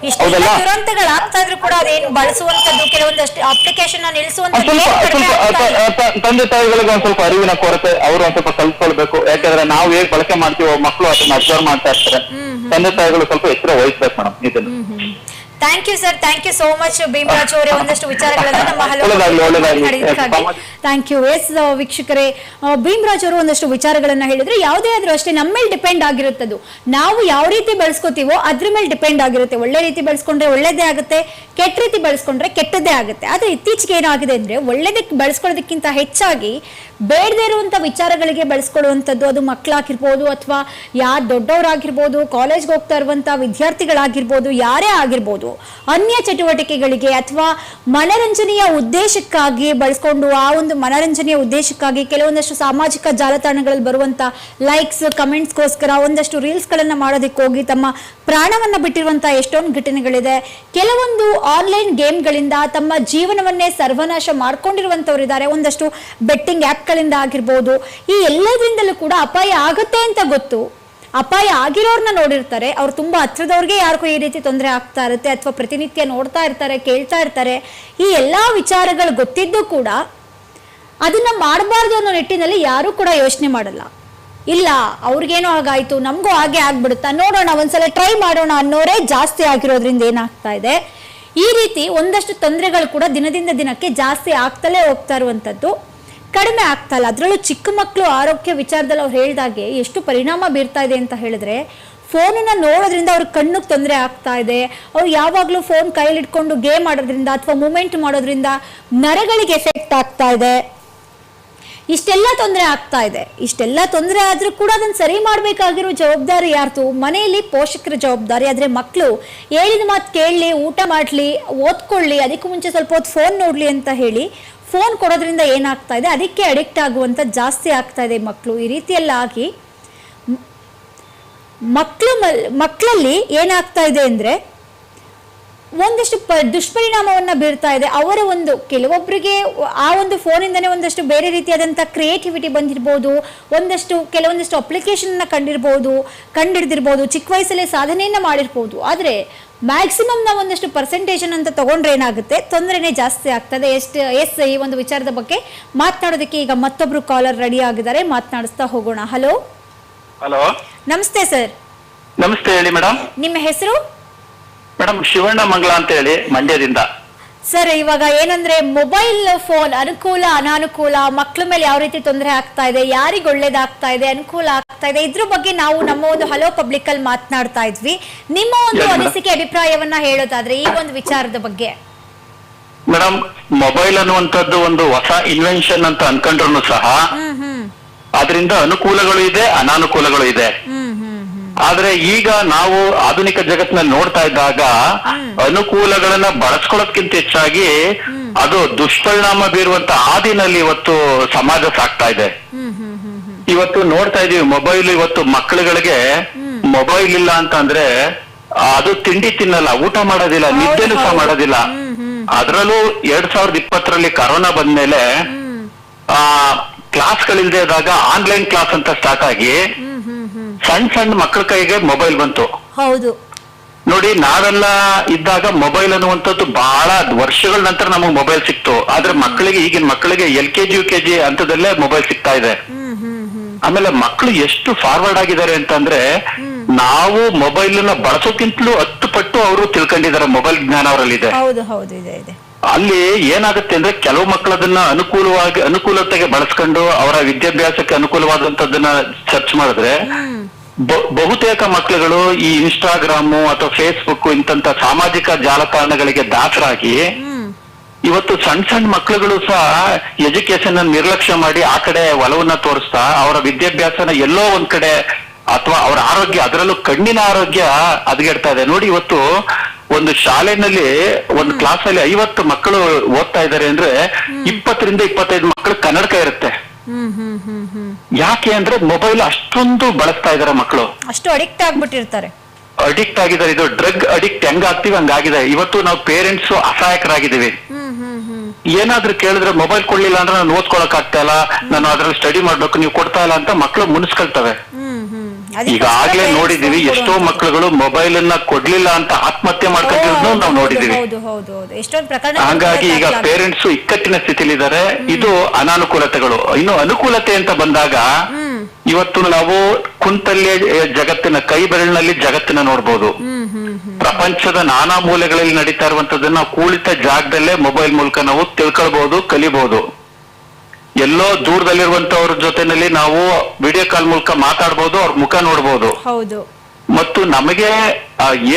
ಇಷ್ಟೆಲ್ಲ ಹೌದಲ್ಲ? ದುರಂತಗಳಾಗ್ತಾ ಇದ್ರು ಕೂಡ ಅದೇನು ಬಳಸುವಂತದ್ದು ಕೆಲವೊಂದಷ್ಟು ಅಪ್ಲಿಕೇಶನ್ ತಂದೆ ತಾಯಿಗಳಿಗೆ ಒಂದ್ ಸ್ವಲ್ಪ ಅರಿವಿನ ಕೊರತೆ ಅವರು ಒಂದ್ ಸ್ವಲ್ಪ ಕಲ್ತ್ಕೊಳ್ಬೇಕು. ಯಾಕಂದ್ರೆ ನಾವು ಹೇಗ್ ಬಳಕೆ ಮಾಡ್ತೀವೋ ಮಕ್ಕಳು ಅದನ್ನ ಅಬ್ಸರ್ವ್ ಮಾಡ್ತಾ ಇರ್ತಾರೆ. ತಂದೆ ತಾಯಿಗಳು ಸ್ವಲ್ಪ ಎಚ್ಚರ ವಹಿಸ್ಬೇಕು ಮೇಡಮ್ ಇದನ್ನ. Thank you sir thank you so much Bhimraj ಅವರೇ. ಒಂದಷ್ಟು ವಿಚಾರಗಳನ್ನ ನಮ್ಮ ಹಲವು. ಥ್ಯಾಂಕ್ ಯು ಎಸ್ ವೀಕ್ಷಕರೇ ಭೀಮರಾಜ್ ಅವರು ಒಂದಷ್ಟು ವಿಚಾರಗಳನ್ನ ಹೇಳಿದ್ರೆ ಯಾವುದೇ ಆದ್ರೂ ಅಷ್ಟೇ ನಮ್ಮ ಮೇಲೆ ಡಿಪೆಂಡ್ ಆಗಿರುತ್ತದು. ನಾವು ಯಾವ ರೀತಿ ಬಳಸ್ಕೋತೀವೋ ಅದ್ರ ಮೇಲೆ ಡಿಪೆಂಡ್ ಆಗಿರುತ್ತೆ. ಒಳ್ಳೆ ರೀತಿ ಬಳಸ್ಕೊಂಡ್ರೆ ಒಳ್ಳೇದೇ ಆಗುತ್ತೆ ಕೆಟ್ಟ ರೀತಿ ಬಳಸ್ಕೊಂಡ್ರೆ ಕೆಟ್ಟದ್ದೇ ಆಗುತ್ತೆ. ಆದ್ರೆ ಇತ್ತೀಚೆಗೆ ಏನಾಗಿದೆ ಅಂದ್ರೆ ಒಳ್ಳೇದಕ್ಕೆ ಬಳಸ್ಕೊಳ್ಳೋದಕ್ಕಿಂತ ಹೆಚ್ಚಾಗಿ ಬೇಡದೇ ಇರುವಂತ ವಿಚಾರಗಳಿಗೆ ಬಳಸ್ಕೊಳ್ಳುವಂಥದ್ದು ಅದು ಮಕ್ಕಳಾಗಿರ್ಬೋದು ಅಥವಾ ಯಾರು ದೊಡ್ಡವರಾಗಿರ್ಬೋದು ಕಾಲೇಜ್ಗೆ ಹೋಗ್ತಾ ಇರುವಂತ ವಿದ್ಯಾರ್ಥಿಗಳಾಗಿರ್ಬೋದು, ಯಾರೇ ಆಗಿರ್ಬೋದು, ಅನ್ಯ ಚಟುವಟಿಕೆಗಳಿಗೆ ಅಥವಾ ಮನರಂಜನೆಯ ಉದ್ದೇಶಕ್ಕಾಗಿ ಬಳಸ್ಕೊಂಡು ಆ ಒಂದು ಮನರಂಜನೆಯ ಉದ್ದೇಶಕ್ಕಾಗಿ ಕೆಲವೊಂದಷ್ಟು ಸಾಮಾಜಿಕ ಜಾಲತಾಣಗಳಲ್ಲಿ ಬರುವಂತ ಲೈಕ್ಸ್ ಕಮೆಂಟ್ಸ್ಗೋಸ್ಕರ ಒಂದಷ್ಟು ರೀಲ್ಸ್ಗಳನ್ನ ಮಾಡೋದಕ್ಕೆ ಹೋಗಿ ತಮ್ಮ ಪ್ರಾಣವನ್ನ ಬಿಟ್ಟಿರುವಂತ ಎಷ್ಟೊಂದು ಘಟನೆಗಳಿದೆ. ಕೆಲವೊಂದು ಆನ್ಲೈನ್ ಗೇಮ್ಗಳಿಂದ ತಮ್ಮ ಜೀವನವನ್ನೇ ಸರ್ವನಾಶ ಮಾಡ್ಕೊಂಡಿರುವಂತವರಿದ್ದಾರೆ. ಒಂದಷ್ಟು ಬೆಟ್ಟಿಂಗ್ ಆ್ಯಪ್ಗಳಿಂದ ಆಗಿರ್ಬೋದು, ಈ ಎಲ್ಲದರಿಂದಲೂ ಕೂಡ ಅಪಾಯ ಆಗುತ್ತೆ ಅಂತ ಗೊತ್ತು. ಅಪಾಯ ಆಗಿರೋರ್ನ ನೋಡಿರ್ತಾರೆ, ಅವ್ರು ತುಂಬಾ ಹತ್ರದವ್ರಿಗೆ ಯಾರಿಗೂ ಈ ರೀತಿ ತೊಂದರೆ ಆಗ್ತಾ ಇರುತ್ತೆ ಅಥವಾ ಪ್ರತಿನಿತ್ಯ ನೋಡ್ತಾ ಇರ್ತಾರೆ, ಕೇಳ್ತಾ ಇರ್ತಾರೆ, ಈ ಎಲ್ಲ ವಿಚಾರಗಳು ಗೊತ್ತಿದ್ದು ಕೂಡ ಅದನ್ನ ಮಾಡಬಾರ್ದು ಅನ್ನೋ ನಿಟ್ಟಿನಲ್ಲಿ ಯಾರೂ ಕೂಡ ಯೋಚನೆ ಮಾಡಲ್ಲ. ಇಲ್ಲ, ಅವ್ರಿಗೇನೋ ಹಾಗಾಯ್ತು, ನಮಗೂ ಹಾಗೆ ಆಗ್ಬಿಡುತ್ತಾ, ನೋಡೋಣ, ಒಂದ್ಸಲ ಟ್ರೈ ಮಾಡೋಣ ಅನ್ನೋರೇ ಜಾಸ್ತಿ ಆಗಿರೋದ್ರಿಂದ ಏನಾಗ್ತಾ ಇದೆ. ಈ ರೀತಿ ಒಂದಷ್ಟು ತೊಂದರೆಗಳು ಕೂಡ ದಿನದಿಂದ ದಿನಕ್ಕೆ ಜಾಸ್ತಿ ಆಗ್ತಲೇ ಹೋಗ್ತಾ ಇರುವಂಥದ್ದು. ಕಡಿಮೆ ಆಗ್ತಾ ಇಲ್ಲ. ಅದರಲ್ಲೂ ಚಿಕ್ಕ ಮಕ್ಕಳು ಆರೋಗ್ಯ ವಿಚಾರದಲ್ಲಿ ಅವ್ರು ಹೇಳಿದಾಗೆ ಎಷ್ಟು ಪರಿಣಾಮ ಬೀರ್ತಾ ಇದೆ ಅಂತ ಹೇಳಿದ್ರೆ, ಫೋನನ್ನು ನೋಡೋದ್ರಿಂದ ಅವ್ರ ಕಣ್ಣಿಗೆ ತೊಂದರೆ ಆಗ್ತಾ ಇದೆ. ಅವ್ರು ಯಾವಾಗಲೂ ಫೋನ್ ಕೈಯಲ್ಲಿ ಇಟ್ಕೊಂಡು ಗೇಮ್ ಆಡೋದ್ರಿಂದ ಅಥವಾ ಮೂಮೆಂಟ್ ಮಾಡೋದ್ರಿಂದ ನರಗಳಿಗೆ ಎಫೆಕ್ಟ್ ಆಗ್ತಾ ಇದೆ. ಇಷ್ಟೆಲ್ಲ ತೊಂದರೆ ಆಗ್ತಾ ಇದೆ. ಇಷ್ಟೆಲ್ಲ ತೊಂದರೆ ಆದರೂ ಕೂಡ ಅದನ್ನು ಸರಿ ಮಾಡಬೇಕಾಗಿರೋ ಜವಾಬ್ದಾರಿ ಯಾರ್ದು? ಮನೆಯಲ್ಲಿ ಪೋಷಕರ ಜವಾಬ್ದಾರಿ. ಆದರೆ ಮಕ್ಕಳು ಹೇಳಿದ ಮಾತು ಕೇಳಲಿ, ಊಟ ಮಾಡಲಿ, ಓದ್ಕೊಳ್ಳಿ, ಅದಕ್ಕೂ ಮುಂಚೆ ಸ್ವಲ್ಪ ಹೊತ್ತು ಫೋನ್ ನೋಡಲಿ ಅಂತ ಹೇಳಿ ಫೋನ್ ಕೊಡೋದ್ರಿಂದ ಏನಾಗ್ತಾ ಇದೆ? ಅದಕ್ಕೆ ಅಡಿಕ್ಟ್ ಆಗುವಂಥ ಜಾಸ್ತಿ ಆಗ್ತಾ ಇದೆ ಮಕ್ಕಳು ಈ ರೀತಿಯೆಲ್ಲ ಆಗಿ ಮಕ್ಕಳು ಮಕ್ಕಳಲ್ಲಿ ಏನಾಗ್ತಾ ಇದೆ ಅಂದರೆ ಒಂದಷ್ಟು ಪ, ದುಷ್ಪರಿಣಾಮವನ್ನು ಬೀರ್ತಾ ಇದೆ. ಅವರ ಒಂದು ಕೆಲವೊಬ್ಬರಿಗೆ ಆ ಒಂದು ಫೋನಿಂದನೇ ಒಂದಷ್ಟು ಬೇರೆ ರೀತಿಯಾದಂಥ ಕ್ರಿಯೇಟಿವಿಟಿ ಬಂದಿರ್ಬೋದು. ಒಂದಷ್ಟು, ಕೆಲವೊಂದಷ್ಟು ಅಪ್ಲಿಕೇಶನ್ನ ಕಂಡಿರ್ಬೋದು, ಕಂಡಿಡ್ದಿರ್ಬೋದು, ಚಿಕ್ಕ ವಯಸ್ಸಲ್ಲೇ ಸಾಧನೆಯನ್ನು ಮಾಡಿರ್ಬೋದು. ಆದರೆ ಮ್ಯಾಕ್ಸಿಮಮ್ ನಾವು ಒಂದಷ್ಟು ಪರ್ಸೆಂಟೇಜನ್ ಅಂತ ತಗೊಂಡ್ರೆ ಏನಾಗುತ್ತೆ? ತೊಂದರೆನೇ ಜಾಸ್ತಿ ಆಗ್ತದೆ. ಎಷ್ಟು ಎಸ್ ಈ ಒಂದು ವಿಚಾರದ ಬಗ್ಗೆ ಮಾತನಾಡೋದಕ್ಕೆ ಈಗ ಮತ್ತೊಬ್ರು ಕಾಲರ್ ರೆಡಿ ಆಗಿದ್ದಾರೆ. ಮಾತನಾಡಿಸ್ತಾ ಹೋಗೋಣ. ಹಲೋ ಹಲೋ ನಮಸ್ತೆ ಸರ್ ನಮಸ್ತೆ ಹೇಳಿ ಮೇಡಮ್ ನಿಮ್ಮ ಹೆಸರು? ಮೇಡಮ್ ಶಿವಣ್ಣ ಮಂಗಳ ಅಂತ ಹೇಳಿ ಮಂಡ್ಯದಿಂದ. ಸರ್ ಇವಾಗ ಏನಂದ್ರೆ ಮೊಬೈಲ್ ಫೋನ್ ಅನುಕೂಲ ಅನಾನುಕೂಲ ಮಕ್ಕಳ ಮೇಲೆ ಯಾವ ರೀತಿ ತೊಂದರೆ ಆಗ್ತಾ ಇದೆ ಯಾರಿಗೆ ಒಳ್ಳೇದಾಗ್ತಾ ಇದೆ ಅನುಕೂಲ ಆಗ್ತಾ ಇದೆ ಇದ್ರ ಬಗ್ಗೆ ನಾವು ನಮ್ಮ ಒಂದು ಹಲೋ ಪಬ್ಲಿಕ್ ಅಲ್ಲಿ ಮಾತನಾಡ್ತಾ ಇದ್ವಿ. ನಿಮ್ಮ ಒಂದು ಅನಿಸಿಕೆ ಅಭಿಪ್ರಾಯವನ್ನ ಹೇಳೋದಾದ್ರೆ ಈ ಒಂದು ವಿಚಾರದ ಬಗ್ಗೆ. ಮೇಡಮ್ ಮೊಬೈಲ್ ಅನ್ನುವಂಥದ್ದು ಒಂದು ಹೊಸ ಇನ್ವೆನ್ಷನ್ ಅಂತ ಅನ್ಕೊಂಡ್ರು ಸಹ ಅದರಿಂದ ಅನುಕೂಲಗಳು ಇದೆ ಅನಾನುಕೂಲಗಳು ಇದೆ. ಆದ್ರೆ ಈಗ ನಾವು ಆಧುನಿಕ ಜಗತ್ತಿನಲ್ಲಿ ನೋಡ್ತಾ ಇದ್ದಾಗ ಅನುಕೂಲಗಳನ್ನ ಬಳಸ್ಕೊಳ್ಳೋದ್ಕಿಂತ ಹೆಚ್ಚಾಗಿ ಅದು ದುಷ್ಪರಿಣಾಮ ಬೀರುವಂತ ಹಾದಿನಲ್ಲಿ ಇವತ್ತು ಸಮಾಜ ಸಾಕ್ತಾ ಇದೆ. ಇವತ್ತು ನೋಡ್ತಾ ಇದೀವಿ ಮೊಬೈಲ್ ಇವತ್ತು ಮಕ್ಕಳುಗಳಿಗೆ ಮೊಬೈಲ್ ಇಲ್ಲ ಅಂತಂದ್ರೆ ಅದು ತಿಂಡಿ ತಿನ್ನಲ್ಲ ಊಟ ಮಾಡೋದಿಲ್ಲ ನಿದ್ದೆನು ಸಹ ಮಾಡೋದಿಲ್ಲ. ಅದ್ರಲ್ಲೂ ಎರಡ್ ಸಾವಿರದ ಇಪ್ಪತ್ತರಲ್ಲಿ ಕರೋನಾ ಬಂದ್ಮೇಲೆ ಆ ಆ ಕ್ಲಾಸ್ಗಳಿಲ್ದೇ ಇದ್ದಾಗ ಆನ್ಲೈನ್ ಕ್ಲಾಸ್ ಅಂತ ಸ್ಟಾರ್ಟ್ ಆಗಿ ಸಣ್ಣ ಸಣ್ಣ ಮಕ್ಕಳ ಕೈಗೆ ಮೊಬೈಲ್ ಬಂತು. ಹೌದು. ನೋಡಿ ನಾವೆಲ್ಲ ಇದ್ದಾಗ ಮೊಬೈಲ್ ಅನ್ನುವಂಥದ್ದು ಬಹಳ ವರ್ಷಗಳ ನಂತರ ನಮಗೆ ಮೊಬೈಲ್ ಸಿಕ್ತು. ಆದ್ರೆ ಮಕ್ಕಳಿಗೆ ಈಗಿನ ಮಕ್ಕಳಿಗೆ L K G U K G ಹಂತದಲ್ಲೇ ಮೊಬೈಲ್ ಸಿಗ್ತಾ ಇದೆ. ಆಮೇಲೆ ಮಕ್ಕಳು ಎಷ್ಟು ಫಾರ್ವರ್ಡ್ ಆಗಿದ್ದಾರೆ ಅಂತಂದ್ರೆ ನಾವು ಮೊಬೈಲ್ನ ಬಳಸೋಕ್ಕಿಂತಲೂ ಹತ್ತು ಪಟ್ಟು ಅವರು ತಿಳ್ಕೊಂಡಿದ್ದಾರೆ ಮೊಬೈಲ್ ಜ್ಞಾನ ಹೌದು ಇದೆ ಇದೆ. ಅಲ್ಲಿ ಏನಾಗುತ್ತೆ ಅಂದ್ರೆ ಕೆಲವು ಮಕ್ಕಳು ಅದನ್ನ ಅನುಕೂಲವಾಗಿ ಅನುಕೂಲತೆಗೆ ಬಳಸ್ಕೊಂಡು ಅವರ ವಿದ್ಯಾಭ್ಯಾಸಕ್ಕೆ ಅನುಕೂಲವಾದಂತದನ್ನ ಸರ್ಚ್ ಮಾಡಿದ್ರೆ ಬಹುತೇಕ ಮಕ್ಕಳುಗಳು ಈ ಇನ್ಸ್ಟಾಗ್ರಾಮ್ ಅಥವಾ ಫೇಸ್ಬುಕ್ ಇಂತ ಸಾಮಾಜಿಕ ಜಾಲತಾಣಗಳಿಗೆ ದಾಸರಾಗಿ ಇವತ್ತು ಸಣ್ಣ ಸಣ್ಣ ಮಕ್ಕಳುಗಳು ಸಹ ಎಜುಕೇಶನ್ ಅನ್ನು ನಿರ್ಲಕ್ಷ್ಯ ಮಾಡಿ ಆ ಕಡೆ ಒಲವನ್ನ ತೋರಿಸ್ತಾ ಅವರ ವಿದ್ಯಾಭ್ಯಾಸನ ಎಲ್ಲೋ ಒಂದ್ ಕಡೆ ಅಥವಾ ಅವರ ಆರೋಗ್ಯ ಅದರಲ್ಲೂ ಕಣ್ಣಿನ ಆರೋಗ್ಯ ಹದಗೆಡ್ತಾ ಇದೆ. ನೋಡಿ ಇವತ್ತು ಒಂದು ಶಾಲೆನಲ್ಲಿ ಒಂದು ಕ್ಲಾಸ್ ಅಲ್ಲಿ ಐವತ್ತು ಮಕ್ಕಳು ಓದ್ತಾ ಇದ್ದಾರೆ ಅಂದ್ರೆ ಇಪ್ಪತ್ತರಿಂದ ಇಪ್ಪತ್ತೈದು ಮಕ್ಕಳು ಕನ್ನಡಕ ಇರುತ್ತೆ. ಯಾಕೆ ಅಂದ್ರೆ ಮೊಬೈಲ್ ಅಷ್ಟೊಂದು ಬಳಸ್ತಾ ಇದಾರೆ ಮಕ್ಕಳು ಅಷ್ಟು ಅಡಿಕ್ಟ್ ಆಗ್ಬಿಟ್ಟಿರ್ತಾರೆ. ಅಡಿಕ್ಟ್ ಆಗಿದ್ದಾರೆ ಇದು ಡ್ರಗ್ ಅಡಿಕ್ಟ್ ಹೆಂಗ್ ಆಗ್ತೀವಿ ಹಂಗಾಗಿದೆ. ಇವತ್ತು ನಾವು ಪೇರೆಂಟ್ಸ್ ಅಸಹಾಯಕರಾಗಿದ್ದೀವಿ. ಏನಾದ್ರೂ ಕೇಳಿದ್ರೆ ಮೊಬೈಲ್ ಕೊಡ್ಲಿಲ್ಲ ಅಂದ್ರೆ ನಾನು ಓದ್ಕೊಳಕ್ ಆಗ್ತಾ ಇಲ್ಲ ನಾನು ಅದ್ರಲ್ಲಿ ಸ್ಟಡಿ ಮಾಡ್ಬೇಕು ನೀವು ಕೊಡ್ತಾ ಇಲ್ಲ ಅಂತ ಮಕ್ಳು ಮುನ್ಸ್ಕೊಳ್ತವೆ. ಈಗ ಆಗ್ಲೇ ನೋಡಿದೀವಿ ಎಷ್ಟೋ ಮಕ್ಳುಗಳು ಮೊಬೈಲ್ ಅನ್ನ ಕೊಡ್ಲಿಲ್ಲ ಅಂತ ಆತ್ಮಹತ್ಯೆ ಮಾಡ್ಕೊಂಡಿರೋದು ನಾವು ನೋಡಿದೀವಿ ಹೌದು ಹೌದು ಹೌದು. ಎಷ್ಟೊಂದು ಪ್ರಕರಣ ಹಾಗಾಗಿ ಈಗ ಪೇರೆಂಟ್ಸ್ ಇಕ್ಕಟ್ಟಿನ ಸ್ಥಿತಿಲಿದ್ದಾರೆ ಇದು ಅನಾನುಕೂಲತೆಗಳು. ಇನ್ನು ಅನುಕೂಲತೆ ಅಂತ ಬಂದಾಗ ಇವತ್ತು ನಾವು ಕುಂತಲ್ಲೇ ಜಗತ್ತಿನ ಕೈ ಬೆರಳಿನಲ್ಲಿ ಜಗತ್ತಿನ ನೋಡ್ಬೋದು. ಪ್ರಪಂಚದ ನಾನಾ ಮೂಲೆಗಳಲ್ಲಿ ನಡೀತಾ ಇರುವಂತದನ್ನ ಕೂಳಿತ ಜಾಗದಲ್ಲೇ ಮೊಬೈಲ್ ಮೂಲಕ ನಾವು ತಿಳ್ಕೊಳ್ಬಹುದು ಕಲಿಬಹುದು ಎಲ್ಲೋ ದೂರದಲ್ಲಿರುವಂತವ್ರ ಜೊತೆನಲ್ಲಿ ನಾವು ವಿಡಿಯೋ ಕಾಲ್ ಮೂಲಕ ಮಾತಾಡ್ಬೋದು ಅವ್ರ ಮುಖ ನೋಡ್ಬೋದು. ಹೌದು. ಮತ್ತು ನಮಗೆ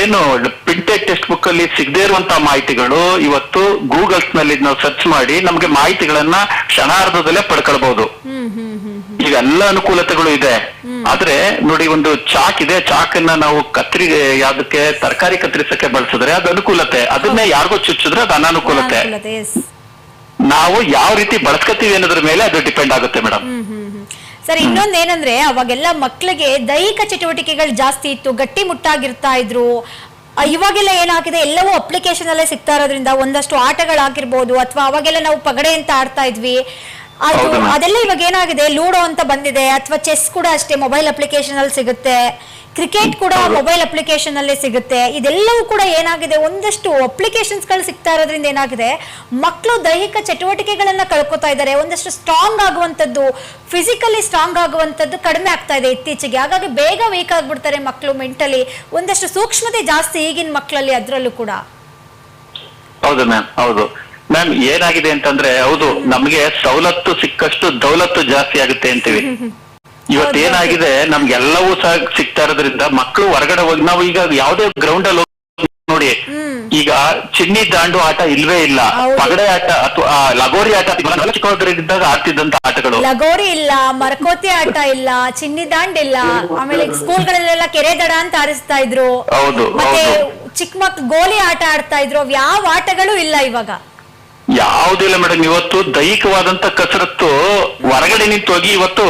ಏನು ಪ್ರಿಂಟೆಡ್ ಟೆಕ್ಸ್ಟ್ ಬುಕ್ ಅಲ್ಲಿ ಸಿಗದೇ ಇರುವಂತಹ ಮಾಹಿತಿಗಳು ಇವತ್ತು ಗೂಗಲ್ಸ್ನಲ್ಲಿ ನಾವು ಸರ್ಚ್ ಮಾಡಿ ನಮಗೆ ಮಾಹಿತಿಗಳನ್ನ ಕ್ಷಣಾರ್ಧದಲ್ಲೇ ಪಡ್ಕೊಳ್ಬಹುದು ಈಗ ಎಲ್ಲ ಅನುಕೂಲತೆಗಳು ಇದೆ. ಆದ್ರೆ ನೋಡಿ ಒಂದು ಚಾಕ್ ಇದೆ ಚಾಕ್ ಅನ್ನ ನಾವು ಕತ್ರಿ ಯಾವ್ದಕ್ಕೆ ತರಕಾರಿ ಕತ್ತರಿಸಕ್ಕೆ ಬಳಸಿದ್ರೆ ಅದು ಅನುಕೂಲತೆ. ಅದನ್ನೇ ಯಾರಿಗೋ ಚುಚ್ಚಿದ್ರೆ ಅದು ಅನಾನುಕೂಲತೆ. ನಾವು ಯಾವ ರೀತಿ ಬಳಸ್ಕೊತೀವಿ ಅನ್ನೋದ್ರ ಮೇಲೆ ಅದು ಡಿಪೆಂಡ್ ಆಗುತ್ತೆ ಮೇಡಮ್. ಸರ್ ಇನ್ನೊಂದ್ ಏನಂದ್ರೆ ಅವಾಗೆಲ್ಲ ಮಕ್ಕಳಿಗೆ ದೈಹಿಕ ಚಟುವಟಿಕೆಗಳು ಜಾಸ್ತಿ ಇತ್ತು ಗಟ್ಟಿ ಮುಟ್ಟಾಗಿರ್ತಾ ಇದ್ರು. ಇವಾಗೆಲ್ಲ ಏನಾಗಿದೆ ಎಲ್ಲವೂ ಅಪ್ಲಿಕೇಶನ್ ಅಲ್ಲೇ ಸಿಗ್ತಾ ಇರೋದ್ರಿಂದ ಒಂದಷ್ಟು ಆಟಗಳಾಗಿರ್ಬೋದು ಅಥವಾ ಅವಾಗೆಲ್ಲ ನಾವು ಪಗಡೆ ಅಂತ ಆಡ್ತಾ ಇದ್ವಿ. ಅದು ಅದೆಲ್ಲ ಇವಾಗ ಏನಾಗಿದೆ ಲೂಡೋ ಅಂತ ಬಂದಿದೆ ಅಥವಾ ಚೆಸ್ ಕೂಡ ಅಷ್ಟೇ ಮೊಬೈಲ್ ಅಪ್ಲಿಕೇಶನ್ ಅಲ್ಲಿ ಸಿಗುತ್ತೆ. ಕ್ರಿಕೆಟ್ ಕೂಡ ಮೊಬೈಲ್ ಅಪ್ಲಿಕೇಶನ್ ಅಲ್ಲೇ ಸಿಗುತ್ತೆ. ಇದೆಲ್ಲವೂ ಕೂಡ ಏನಾಗಿದೆ? ಒಂದಷ್ಟು ಅಪ್ಲಿಕೇಶನ್ಸ್ಗಳು ಸಿಗ್ತಾ ಇರೋದ್ರಿಂದ ಏನಾಗಿದೆ? ಮಕ್ಕಳು ದೈಹಿಕ ಚಟುವಟಿಕೆಗಳನ್ನ ಕಳ್ಕೊತಾ ಇದ್ದಾರೆ. ಒಂದಷ್ಟು ಸ್ಟ್ರಾಂಗ್ ಆಗುವಂತದ್ದು ಫಿಸಿಕಲಿ ಸ್ಟ್ರಾಂಗ್ ಆಗುವಂತದ್ದು ಕಡಿಮೆ ಆಗ್ತಾ ಇದೆ ಇತ್ತೀಚೆಗೆ. ಹಾಗಾಗಿ ಬೇಗ ವೀಕ್ ಆಗ್ಬಿಡ್ತಾರೆ ಮಕ್ಕಳು ಮೆಂಟಲಿ ಒಂದಷ್ಟು ಸೂಕ್ಷ್ಮತೆ ಜಾಸ್ತಿ ಈಗಿನ ಮಕ್ಕಳಲ್ಲಿ ಅದರಲ್ಲೂ ಕೂಡ. ಹೌದು ಮ್ಯಾಮ್ ಹೌದು. ಮ್ಯಾಮ್ ಏನಾಗಿದೆ ಅಂತಂದ್ರೆ ಹೌದು ನಮ್ಗೆ ಸವಲತ್ತು ಸಿಕ್ಕಷ್ಟು ದೌಲತ್ತು ಜಾಸ್ತಿ ಆಗುತ್ತೆ ಅಂತೀವಿ. ಇವತ್ತು ಹೌದು, ಏನಾಗಿದೆ ನಮ್ಗೆಲ್ಲವೂ ಸಹ ಸಿಗ್ತಾ ಇರೋದ್ರಿಂದ ಮಕ್ಕಳು ಹೊರಗಡೆ ಹೋಗಿ ನಾವು ಈಗ ಯಾವ್ದೇ ಗ್ರೌಂಡ್ ಅಲ್ಲಿ ನೋಡಿ ಈಗ ಚಿನ್ನಿ ದಾಂಡು ಆಟ ಇಲ್ವೇ ಇಲ್ಲ. ಪಗಡೆ ಆಟ ಅಥವಾ ಲಗೋರಿ ಆಟ ಚಿಕ್ಕವರಿದ್ದಾಗ ಆಡ್ತಿದ್ದಂತ ಆಟಗಳು. ಲಗೋರಿ ಇಲ್ಲ ಮರಕೋತಿ ಆಟ ಇಲ್ಲ ಚಿನ್ನಿ ದಾಂಡ್ ಇಲ್ಲ. ಆಮೇಲೆ ಸ್ಕೂಲ್ಗಳಲ್ಲೆಲ್ಲ ಕೆರೆ ದಡ ಅಂತ ಆರಿಸ್ತಾ ಇದ್ರು. ಹೌದು. ಚಿಕ್ಕ ಮಕ್ಳು ಗೋಲಿ ಆಟ ಆಡ್ತಾ ಇದ್ರು. ಯಾವ ಆಟಗಳು ಇಲ್ಲ ಇವಾಗ. ಯಾವುದಿಲ್ಲ ಮೇಡಮ್ ಇವತ್ತು ದೈಹಿಕವಾದಂತ ಕಸರತ್ತು ಹೊರಗಡೆ ನಿಂತೋಗಿ ಹೋಗಿ ಇವತ್ತು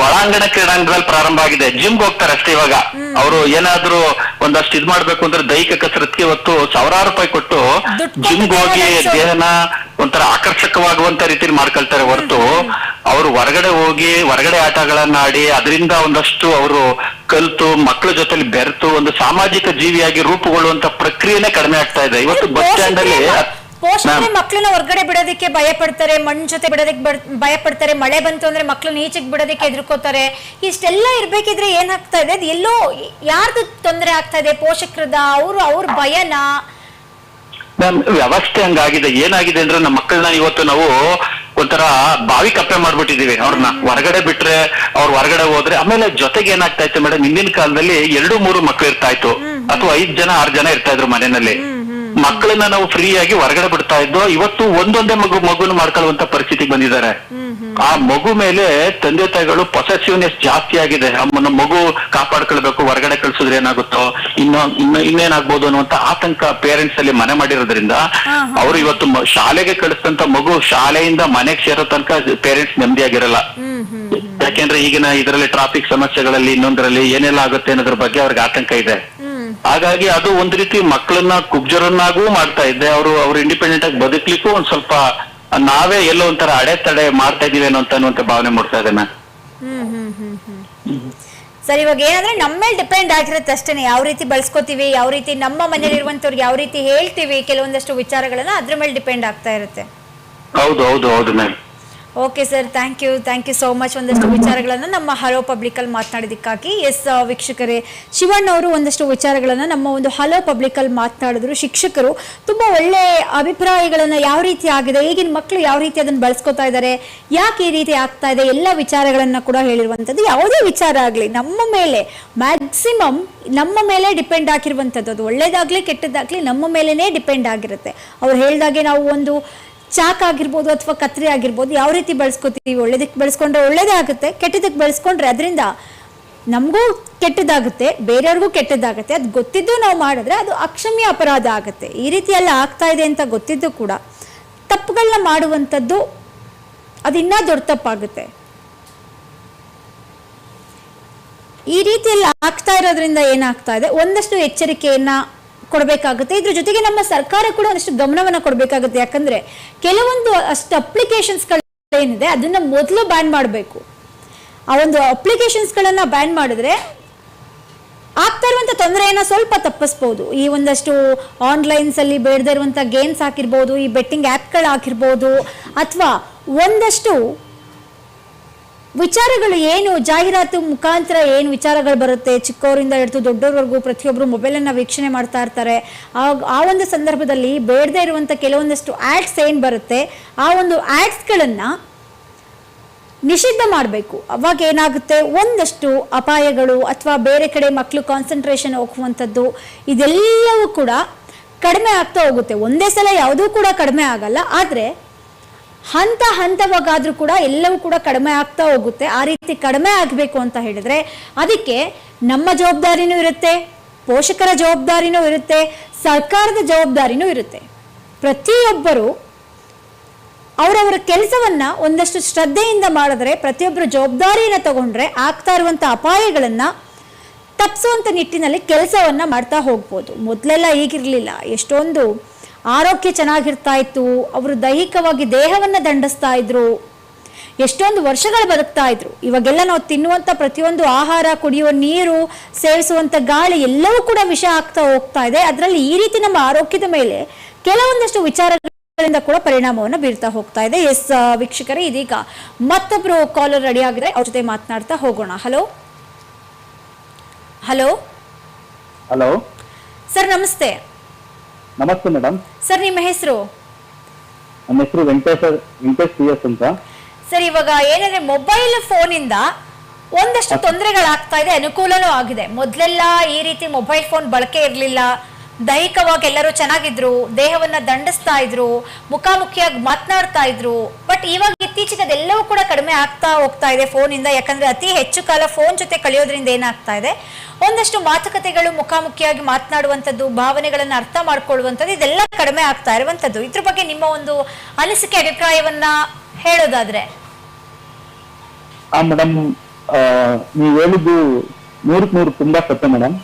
ಒಳಾಂಗಣ ಕ್ರೀಡಾಂಗಣದಲ್ಲಿ ಪ್ರಾರಂಭ ಆಗಿದೆ. ಜಿಮ್ ಹೋಗ್ತಾರೆ ಅಷ್ಟೇ ಇವಾಗ. ಅವರು ಏನಾದ್ರು ಒಂದಷ್ಟು ಇದ್ ಮಾಡ್ಬೇಕು ಅಂದ್ರೆ ದೈಹಿಕ ಕಸರತ್ಗೆ ಇವತ್ತು ಸಾವಿರಾರು ರೂಪಾಯಿ ಕೊಟ್ಟು ಜಿಮ್ ಜಿಮ್ಗೆ ಹೋಗಿ ದೇಹನ ಒಂಥರ ಆಕರ್ಷಕವಾಗುವಂತ ರೀತಿಲಿ ಮಾಡ್ಕೊಳ್ತಾರೆ ಹೊರತು ಅವರು ಹೊರಗಡೆ ಹೋಗಿ ಹೊರಗಡೆ ಆಟಗಳನ್ನ ಆಡಿ ಅದರಿಂದ ಒಂದಷ್ಟು ಅವರು ಕಲ್ತು ಮಕ್ಕಳ ಜೊತೆಲಿ ಬೆರೆತು ಒಂದು ಸಾಮಾಜಿಕ ಜೀವಿಯಾಗಿ ರೂಪುಗೊಳ್ಳುವಂತ ಪ್ರಕ್ರಿಯೆನೇ ಕಡಿಮೆ ಆಗ್ತಾ ಇದೆ. ಇವತ್ತು ಬಸ್ ಸ್ಟ್ಯಾಂಡ್ ಅಲ್ಲಿ ಪೋಷಕರೇ. ಮಕ್ಕಳನ್ನ ಹೊರಗಡೆ ಬಿಡೋದಕ್ಕೆ ಭಯ ಪಡ್ತಾರೆ ಮಣ್ಣ್ ಜೊತೆ ಬಿಡೋದಕ್ಕೆ ಬಡ್- ಭಯ ಪಡ್ತಾರೆ ಮಳೆ ಬಂತು ಅಂದ್ರೆ ಮಕ್ಕಳು ಈಚೆಗೆ ಬಿಡೋದಕ್ಕೆ ಎದ್ರುಕೋತಾರೆ ಇಷ್ಟೆಲ್ಲ ಇರ್ಬೇಕಿದ್ರೆ ಏನಾಗ್ತಾ ಇದೆ? ಎಲ್ಲೋ ಯಾರ್ದು ತೊಂದರೆ ಆಗ್ತಾ ಇದೆ ಪೋಷಕರದ? ಅವರು ಅವ್ರ ಭಯನ? ಮ್ಯಾಮ್ ವ್ಯವಸ್ಥೆ ಹಂಗಾಗಿದೆ. ಏನಾಗಿದೆ ಅಂದ್ರೆ ನಮ್ಮ ಮಕ್ಕಳನ್ನ ಇವತ್ತು ನಾವು ಒಂಥರ ಬಾವಿ ಕಪ್ಪೆ ಮಾಡ್ಬಿಟ್ಟಿದೀವಿ ಅವ್ರನ್ನ. ಹೊರಗಡೆ ಬಿಟ್ರೆ ಅವ್ರು ಹೊರಗಡೆ ಹೋದ್ರೆ ಆಮೇಲೆ ಜೊತೆಗೆ ಏನಾಗ್ತಾ ಇತ್ತು ಮೇಡಮ್ ಹಿಂದಿನ ಕಾಲದಲ್ಲಿ ಎರಡು ಮೂರು ಮಕ್ಳು ಇರ್ತಾ ಇತ್ತು. ಅಥವಾ ಐದ್ ಜನ ಆರ್ ಜನ ಇರ್ತಾ ಇದ್ರು ಮನೆಯಲ್ಲಿ. ಮಕ್ಕಳನ್ನ ನಾವು ಫ್ರೀ ಆಗಿ ಹೊರಗಡೆ ಬಿಡ್ತಾ ಇದ್ದೋ ಇವತ್ತು ಒಂದೊಂದೇ ಮಗು ಮಗುನ ಮಾಡ್ಕೊಳ್ಳುವಂತ ಪರಿಸ್ಥಿತಿಗೆ ಬಂದಿದ್ದಾರೆ. ಆ ಮಗು ಮೇಲೆ ತಂದೆ ತಾಯಿಗಳು ಪೊಸೆಸಿವ್ನೆಸ್ ಜಾಸ್ತಿ ಆಗಿದೆ. ಅಮ್ಮನ ಮಗು ಕಾಪಾಡ್ಕೊಳ್ಬೇಕು ಹೊರಗಡೆ ಕಳ್ಸಿದ್ರೆ ಏನಾಗುತ್ತೋ ಇನ್ನು ಇನ್ನು ಇನ್ನೇನಾಗ್ಬೋದು ಅನ್ನುವಂತ ಆತಂಕ ಪೇರೆಂಟ್ಸ್ ಅಲ್ಲಿ ಮನೆ ಮಾಡಿರೋದ್ರಿಂದ ಅವರು ಇವತ್ತು ಶಾಲೆಗೆ ಕಳಿಸ್ತಂತ ಮಗು ಶಾಲೆಯಿಂದ ಮನೆಗೆ ಸೇರೋ ತನಕ ಪೇರೆಂಟ್ಸ್ ನೆಮ್ಮದಿಯಾಗಿರಲ್ಲ. ಯಾಕೆಂದ್ರೆ ಈಗಿನ ಇದರಲ್ಲಿ ಟ್ರಾಫಿಕ್ ಸಮಸ್ಯೆಗಳಲ್ಲಿ ಇನ್ನೊಂದರಲ್ಲಿ ಏನೆಲ್ಲ ಆಗುತ್ತೆ ಅನ್ನೋದ್ರ ಬಗ್ಗೆ ಅವ್ರಿಗೆ ಆತಂಕ ಇದೆ. ಹಾಗಾಗಿ ಅದು ಒಂದ್ ರೀತಿ ಮಕ್ಕಳನ್ನ ಕುಬ್ಜರನ್ನಾಗೂ ಮಾಡ್ತಾ ಇದ್ದೆ. ಅವರು ಅವ್ರು ಇಂಡಿಪೆಂಡೆಂಟ್ ಆಗಿ ಬದುಕ್ಲಿಕ್ಕೂ ಒಂದ್ ಸ್ವಲ್ಪ ನಾವೇ ಎಲ್ಲೋ ಒಂಥರ ಅಡೆತಡೆ ಮಾಡ್ತಾ ಇದೀವಿ ಅನ್ನೋ ಅನ್ನುವಂತ ಭಾವನೆ ಮಾಡ್ತಾ ಇದೆ ಮ್ಯಾಮ್. ಹ್ಮ್ ಹ್ಮ್ ಹ್ಮ್ ಹ್ಮ್. ಸರ್ ಇವಾಗ ಏನಂದ್ರೆ ನಮ್ಮ ಮೇಲೆ ಡಿಪೆಂಡ್ ಆಗಿರುತ್ತೆ ಅಷ್ಟೇ ಯಾವ ರೀತಿ ಬಳಸ್ಕೋತೀವಿ ಯಾವ ರೀತಿ ನಮ್ಮ ಮನೇಲಿರುವಂತವ್ರಿಗೆ ಯಾವ ರೀತಿ ಹೇಳ್ತೀವಿ ಕೆಲವೊಂದಷ್ಟು ವಿಚಾರಗಳನ್ನ ಅದ್ರ ಮೇಲೆ ಡಿಪೆಂಡ್ ಆಗ್ತಾ ಇರುತ್ತೆ. ಹೌದು ಹೌದು ಹೌದು ma'am. Okay sir thank you thank you so much ಒಂದಷ್ಟು ವಿಚಾರಗಳನ್ನು ನಮ್ಮ ಹಲೋ ಪಬ್ಲಿಕಲ್ಲಿ ಮಾತನಾಡಿದ್ದಕ್ಕಾಗಿ. ಎಸ್ ವೀಕ್ಷಕರೇ, ಶಿವಣ್ಣ ಅವರು ಒಂದಷ್ಟು ವಿಚಾರಗಳನ್ನು ನಮ್ಮ ಒಂದು ಹಲೋ ಪಬ್ಲಿಕಲ್ಲಿ ಮಾತನಾಡಿದ್ರು. ಶಿಕ್ಷಕರು ತುಂಬ ಒಳ್ಳೆ ಅಭಿಪ್ರಾಯಗಳನ್ನು ಯಾವ ರೀತಿ ಆಗಿದೆ, ಈಗಿನ ಮಕ್ಕಳು ಯಾವ ರೀತಿ ಅದನ್ನು ಬಳಸ್ಕೊತಾ ಇದ್ದಾರೆ, ಯಾಕೆ ಈ ರೀತಿ ಆಗ್ತಾ ಇದೆ, ಎಲ್ಲ ವಿಚಾರಗಳನ್ನು ಕೂಡ ಹೇಳಿರುವಂಥದ್ದು. ಯಾವುದೇ ವಿಚಾರ ಆಗಲಿ, ನಮ್ಮ ಮೇಲೆ ಮ್ಯಾಕ್ಸಿಮಮ್ ನಮ್ಮ ಮೇಲೆ ಡಿಪೆಂಡ್ ಆಗಿರುವಂಥದ್ದು. ಅದು ಒಳ್ಳೇದಾಗಲಿ ಕೆಟ್ಟದ್ದಾಗಲಿ ನಮ್ಮ ಮೇಲೇ ಡಿಪೆಂಡ್ ಆಗಿರುತ್ತೆ. ಅವ್ರು ಹೇಳಿದಾಗೆ ನಾವು ಒಂದು ಚಾಕ್ ಆಗಿರ್ಬೋದು ಅಥವಾ ಕತ್ರಿ ಆಗಿರ್ಬೋದು ಯಾವ ರೀತಿ ಬಳಸ್ಕೋತೀವಿ? ಒಳ್ಳೇದಕ್ಕೆ ಬಳಸ್ಕೊಂಡ್ರೆ ಒಳ್ಳೇದೇ ಆಗುತ್ತೆ ಕೆಟ್ಟದಕ್ಕೆ ಬಳಸ್ಕೊಂಡ್ರೆ ಅದರಿಂದ ನಮಗೂ ಕೆಟ್ಟದಾಗುತ್ತೆ, ಬೇರೆಯವ್ರಿಗೂ ಕೆಟ್ಟದಾಗುತ್ತೆ. ಅದು ಗೊತ್ತಿದ್ದು ನಾವು ಮಾಡಿದ್ರೆ ಅದು ಅಕ್ಷಮ್ಯ ಅಪರಾಧ ಆಗುತ್ತೆ. ಈ ರೀತಿ ಎಲ್ಲ ಆಗ್ತಾ ಇದೆ ಅಂತ ಗೊತ್ತಿದ್ದು ಕೂಡ ತಪ್ಪುಗಳನ್ನ ಮಾಡುವಂಥದ್ದು ಅದು ಇನ್ನೂ ದೊಡ್ಡ ತಪ್ಪಾಗುತ್ತೆ. ಈ ರೀತಿಯಲ್ಲಿ ಆಗ್ತಾ ಇರೋದ್ರಿಂದ ಏನಾಗ್ತಾ ಇದೆ? ಒಂದಷ್ಟು ಎಚ್ಚರಿಕೆಯನ್ನ ಕೊಡಬೇಕಾಗುತ್ತೆ. ಇದ್ರ ಜೊತೆಗೆ ನಮ್ಮ ಸರ್ಕಾರ ಕೂಡ ಒಂದಷ್ಟು ಗಮನವನ್ನು ಕೊಡಬೇಕಾಗುತ್ತೆ. ಯಾಕಂದ್ರೆ ಕೆಲವೊಂದು ಅಷ್ಟು ಅಪ್ಲಿಕೇಶನ್ಸ್ಗಳು ಏನಿದೆ, ಅದನ್ನ ಮೊದಲು ಬ್ಯಾನ್ ಮಾಡಬೇಕು. ಆ ಒಂದು ಅಪ್ಲಿಕೇಶನ್ಸ್ಗಳನ್ನ ಬ್ಯಾನ್ ಮಾಡಿದ್ರೆ ಆಗ್ತಾ ಇರುವಂತ ತೊಂದರೆಯನ್ನ ಸ್ವಲ್ಪ ತಪ್ಪಿಸ್ಬೋದು. ಈ ಒಂದಷ್ಟು ಆನ್ಲೈನ್ಸ್ ಅಲ್ಲಿ ಬೇಡದೇ ಇರುವಂತ ಗೇಮ್ಸ್ ಹಾಕಿರ್ಬೋದು, ಈ ಬೆಟ್ಟಿಂಗ್ ಆ್ಯಪ್ಗಳು ಹಾಕಿರ್ಬೋದು ಅಥವಾ ಒಂದಷ್ಟು ವಿಚಾರಗಳು ಏನು? ಜಾಹೀರಾತು ಮುಖಾಂತರ ಏನು ವಿಚಾರಗಳು ಬರುತ್ತೆ? ಚಿಕ್ಕವರಿಂದ ಹಿಡಿದು ದೊಡ್ಡವರೆಗೂ ಪ್ರತಿಯೊಬ್ಬರು ಮೊಬೈಲನ್ನು ವೀಕ್ಷಣೆ ಮಾಡ್ತಾ ಇರ್ತಾರೆ. ಆ ಆ ಒಂದು ಸಂದರ್ಭದಲ್ಲಿ ಬೇಡದೇ ಇರುವಂಥ ಕೆಲವೊಂದಷ್ಟು ಆ್ಯಡ್ಸ್ ಏನು ಬರುತ್ತೆ? ಆ ಒಂದು ಆ್ಯಡ್ಸ್ಗಳನ್ನು ನಿಷಿದ್ಧ ಮಾಡಬೇಕು. ಅವಾಗ ಏನಾಗುತ್ತೆ? ಒಂದಷ್ಟು ಅಪಾಯಗಳು ಅಥವಾ ಬೇರೆ ಕಡೆ ಮಕ್ಕಳು ಕಾನ್ಸಂಟ್ರೇಷನ್ ಹೋಗುವಂಥದ್ದು ಇದೆಲ್ಲವೂ ಕೂಡ ಕಡಿಮೆ ಆಗ್ತಾ ಹೋಗುತ್ತೆ. ಒಂದೇ ಸಲ ಯಾವುದೂ ಕೂಡ ಕಡಿಮೆ ಆಗಲ್ಲ. ಆದರೆ ಹಂತ ಹಂತವಾಗಾದ್ರೂ ಕೂಡ ಎಲ್ಲವೂ ಕೂಡ ಕಡಿಮೆ ಆಗ್ತಾ ಹೋಗುತ್ತೆ. ಆ ರೀತಿ ಕಡಿಮೆ ಆಗಬೇಕು ಅಂತ ಹೇಳಿದ್ರೆ ಅದಕ್ಕೆ ನಮ್ಮ ಜವಾಬ್ದಾರಿನೂ ಇರುತ್ತೆ, ಪೋಷಕರ ಜವಾಬ್ದಾರಿನೂ ಇರುತ್ತೆ, ಸರ್ಕಾರದ ಜವಾಬ್ದಾರಿನೂ ಇರುತ್ತೆ. ಪ್ರತಿಯೊಬ್ಬರು ಅವರವರ ಕೆಲಸವನ್ನ ಒಂದಷ್ಟು ಶ್ರದ್ಧೆಯಿಂದ ಮಾಡಿದ್ರೆ, ಪ್ರತಿಯೊಬ್ಬರು ಜವಾಬ್ದಾರಿಯನ್ನು ತಗೊಂಡ್ರೆ ಆಗ್ತಾ ಇರುವಂತ ಅಪಾಯಗಳನ್ನ ತಪ್ಪಿಸುವಂತ ನಿಟ್ಟಿನಲ್ಲಿ ಕೆಲಸವನ್ನ ಮಾಡ್ತಾ ಹೋಗ್ಬೋದು. ಮೊದಲೆಲ್ಲ ಈಗಿರಲಿಲ್ಲ ಎಷ್ಟೊಂದು ಆರೋಗ್ಯ ಚೆನ್ನಾಗಿರ್ತಾ ಇತ್ತು ಅವರು ದೈಹಿಕವಾಗಿ ದೇಹವನ್ನು ದಂಡಿಸ್ತಾ ಇದ್ರು. ಎಷ್ಟೊಂದು ವರ್ಷಗಳು ಬದುಕ್ತಾ ಇದ್ರು. ಇವಾಗೆಲ್ಲ ನಾವು ತಿನ್ನುವಂಥ ಪ್ರತಿಯೊಂದು ಆಹಾರ ಕುಡಿಯುವ ನೀರು ಸೇವಿಸುವಂಥ ಗಾಳಿ ಎಲ್ಲವೂ ಕೂಡ ವಿಷ ಆಗ್ತಾ ಹೋಗ್ತಾ ಇದೆ. ಅದರಲ್ಲಿ ಈ ರೀತಿ ನಮ್ಮ ಆರೋಗ್ಯದ ಮೇಲೆ ಕೆಲವೊಂದಷ್ಟು ವಿಚಾರಗಳಿಂದ ಕೂಡ ಪರಿಣಾಮವನ್ನು ಬೀರ್ತಾ ಹೋಗ್ತಾ ಇದೆ. ಎಸ್ ವೀಕ್ಷಕರೇ ಇದೀಗ ಮತ್ತೊಬ್ರು ಕಾಲರ್ ರೆಡಿ ಆಗಿದೆ ಅವ್ರ ಜೊತೆ ಮಾತನಾಡ್ತಾ ಹೋಗೋಣ. ಹಲೋ ಹಲೋ ಹಲೋ ಸರ್ ನಮಸ್ತೆ. ನಮಸ್ತೆ ಮೇಡಮ್. ಸರ್ ನಿಮ್ಮ ಹೆಸರು? ನನ್ನ ಹೆಸರು ವೆಂಕಟೇಶ್ ವೆಂಕಟೇಶ್ ಪಿ ಎಸ್ ಅಂತ. ಸರ್ ಇವಾಗ ಏನಂದ್ರೆ ಮೊಬೈಲ್ ಫೋನ್ ಇಂದ ಒಂದಷ್ಟು ತೊಂದರೆಗಳಾಗ್ತಾ ಇದೆ ಅನುಕೂಲನೂ ಆಗಿದೆ. ಮೊದಲೆಲ್ಲ ಈ ರೀತಿ ಮೊಬೈಲ್ ಫೋನ್ ಬಳಕೆ ಇರಲಿಲ್ಲ. ದೈಹಿಕವಾಗಿ ಎಲ್ಲರೂ ಚೆನ್ನಾಗಿದ್ರು ದೇಹವನ್ನ ದಂಡಿಸ್ತಾ ಇದ್ರು ಮುಖಾಮುಖಿಯಾಗಿ ಮಾತನಾಡ್ತಾ ಇದ್ರು. ಬಟ್ ಇವಾಗ ಇತ್ತೀಚೆಗೆ ಅದೆಲ್ಲವೂ ಕೂಡ ಕಡಿಮೆ ಆಗ್ತಾ ಹೋಗ್ತಾ ಇದೆ ಫೋನಿಂದ ಯಾಕಂದ್ರೆ ಅತಿ ಹೆಚ್ಚು ಕಾಲ ಫೋನ್ ಜೊತೆ ಕಳೆಯೋದ್ರಿಂದ ಏನಾಗ್ತಾ ಇದೆ? ಒಂದಷ್ಟು ಮಾತುಕತೆಗಳು ಮುಖಾಮುಖಿಯಾಗಿ ಮಾತನಾಡುವಂಥದ್ದು ಭಾವನೆಗಳನ್ನು ಅರ್ಥ ಮಾಡ್ಕೊಳ್ಳುವಂಥದ್ದು ಇದೆಲ್ಲ ಕಡಿಮೆ ಆಗ್ತಾ ಇರುವಂಥದ್ದು. ಇದ್ರ ಬಗ್ಗೆ ನಿಮ್ಮ ಒಂದು ಅನಿಸಿಕೆ ಅಭಿಪ್ರಾಯವನ್ನ ಹೇಳೋದಾದ್ರೆ. ಆ ಮೇಡಮ್ ನೀವು ಹೇಳಿದ್ದು ನೂರಕ್ ನೂರು ತುಂಬಾ ಸತ್ಯ ಮೇಡಮ್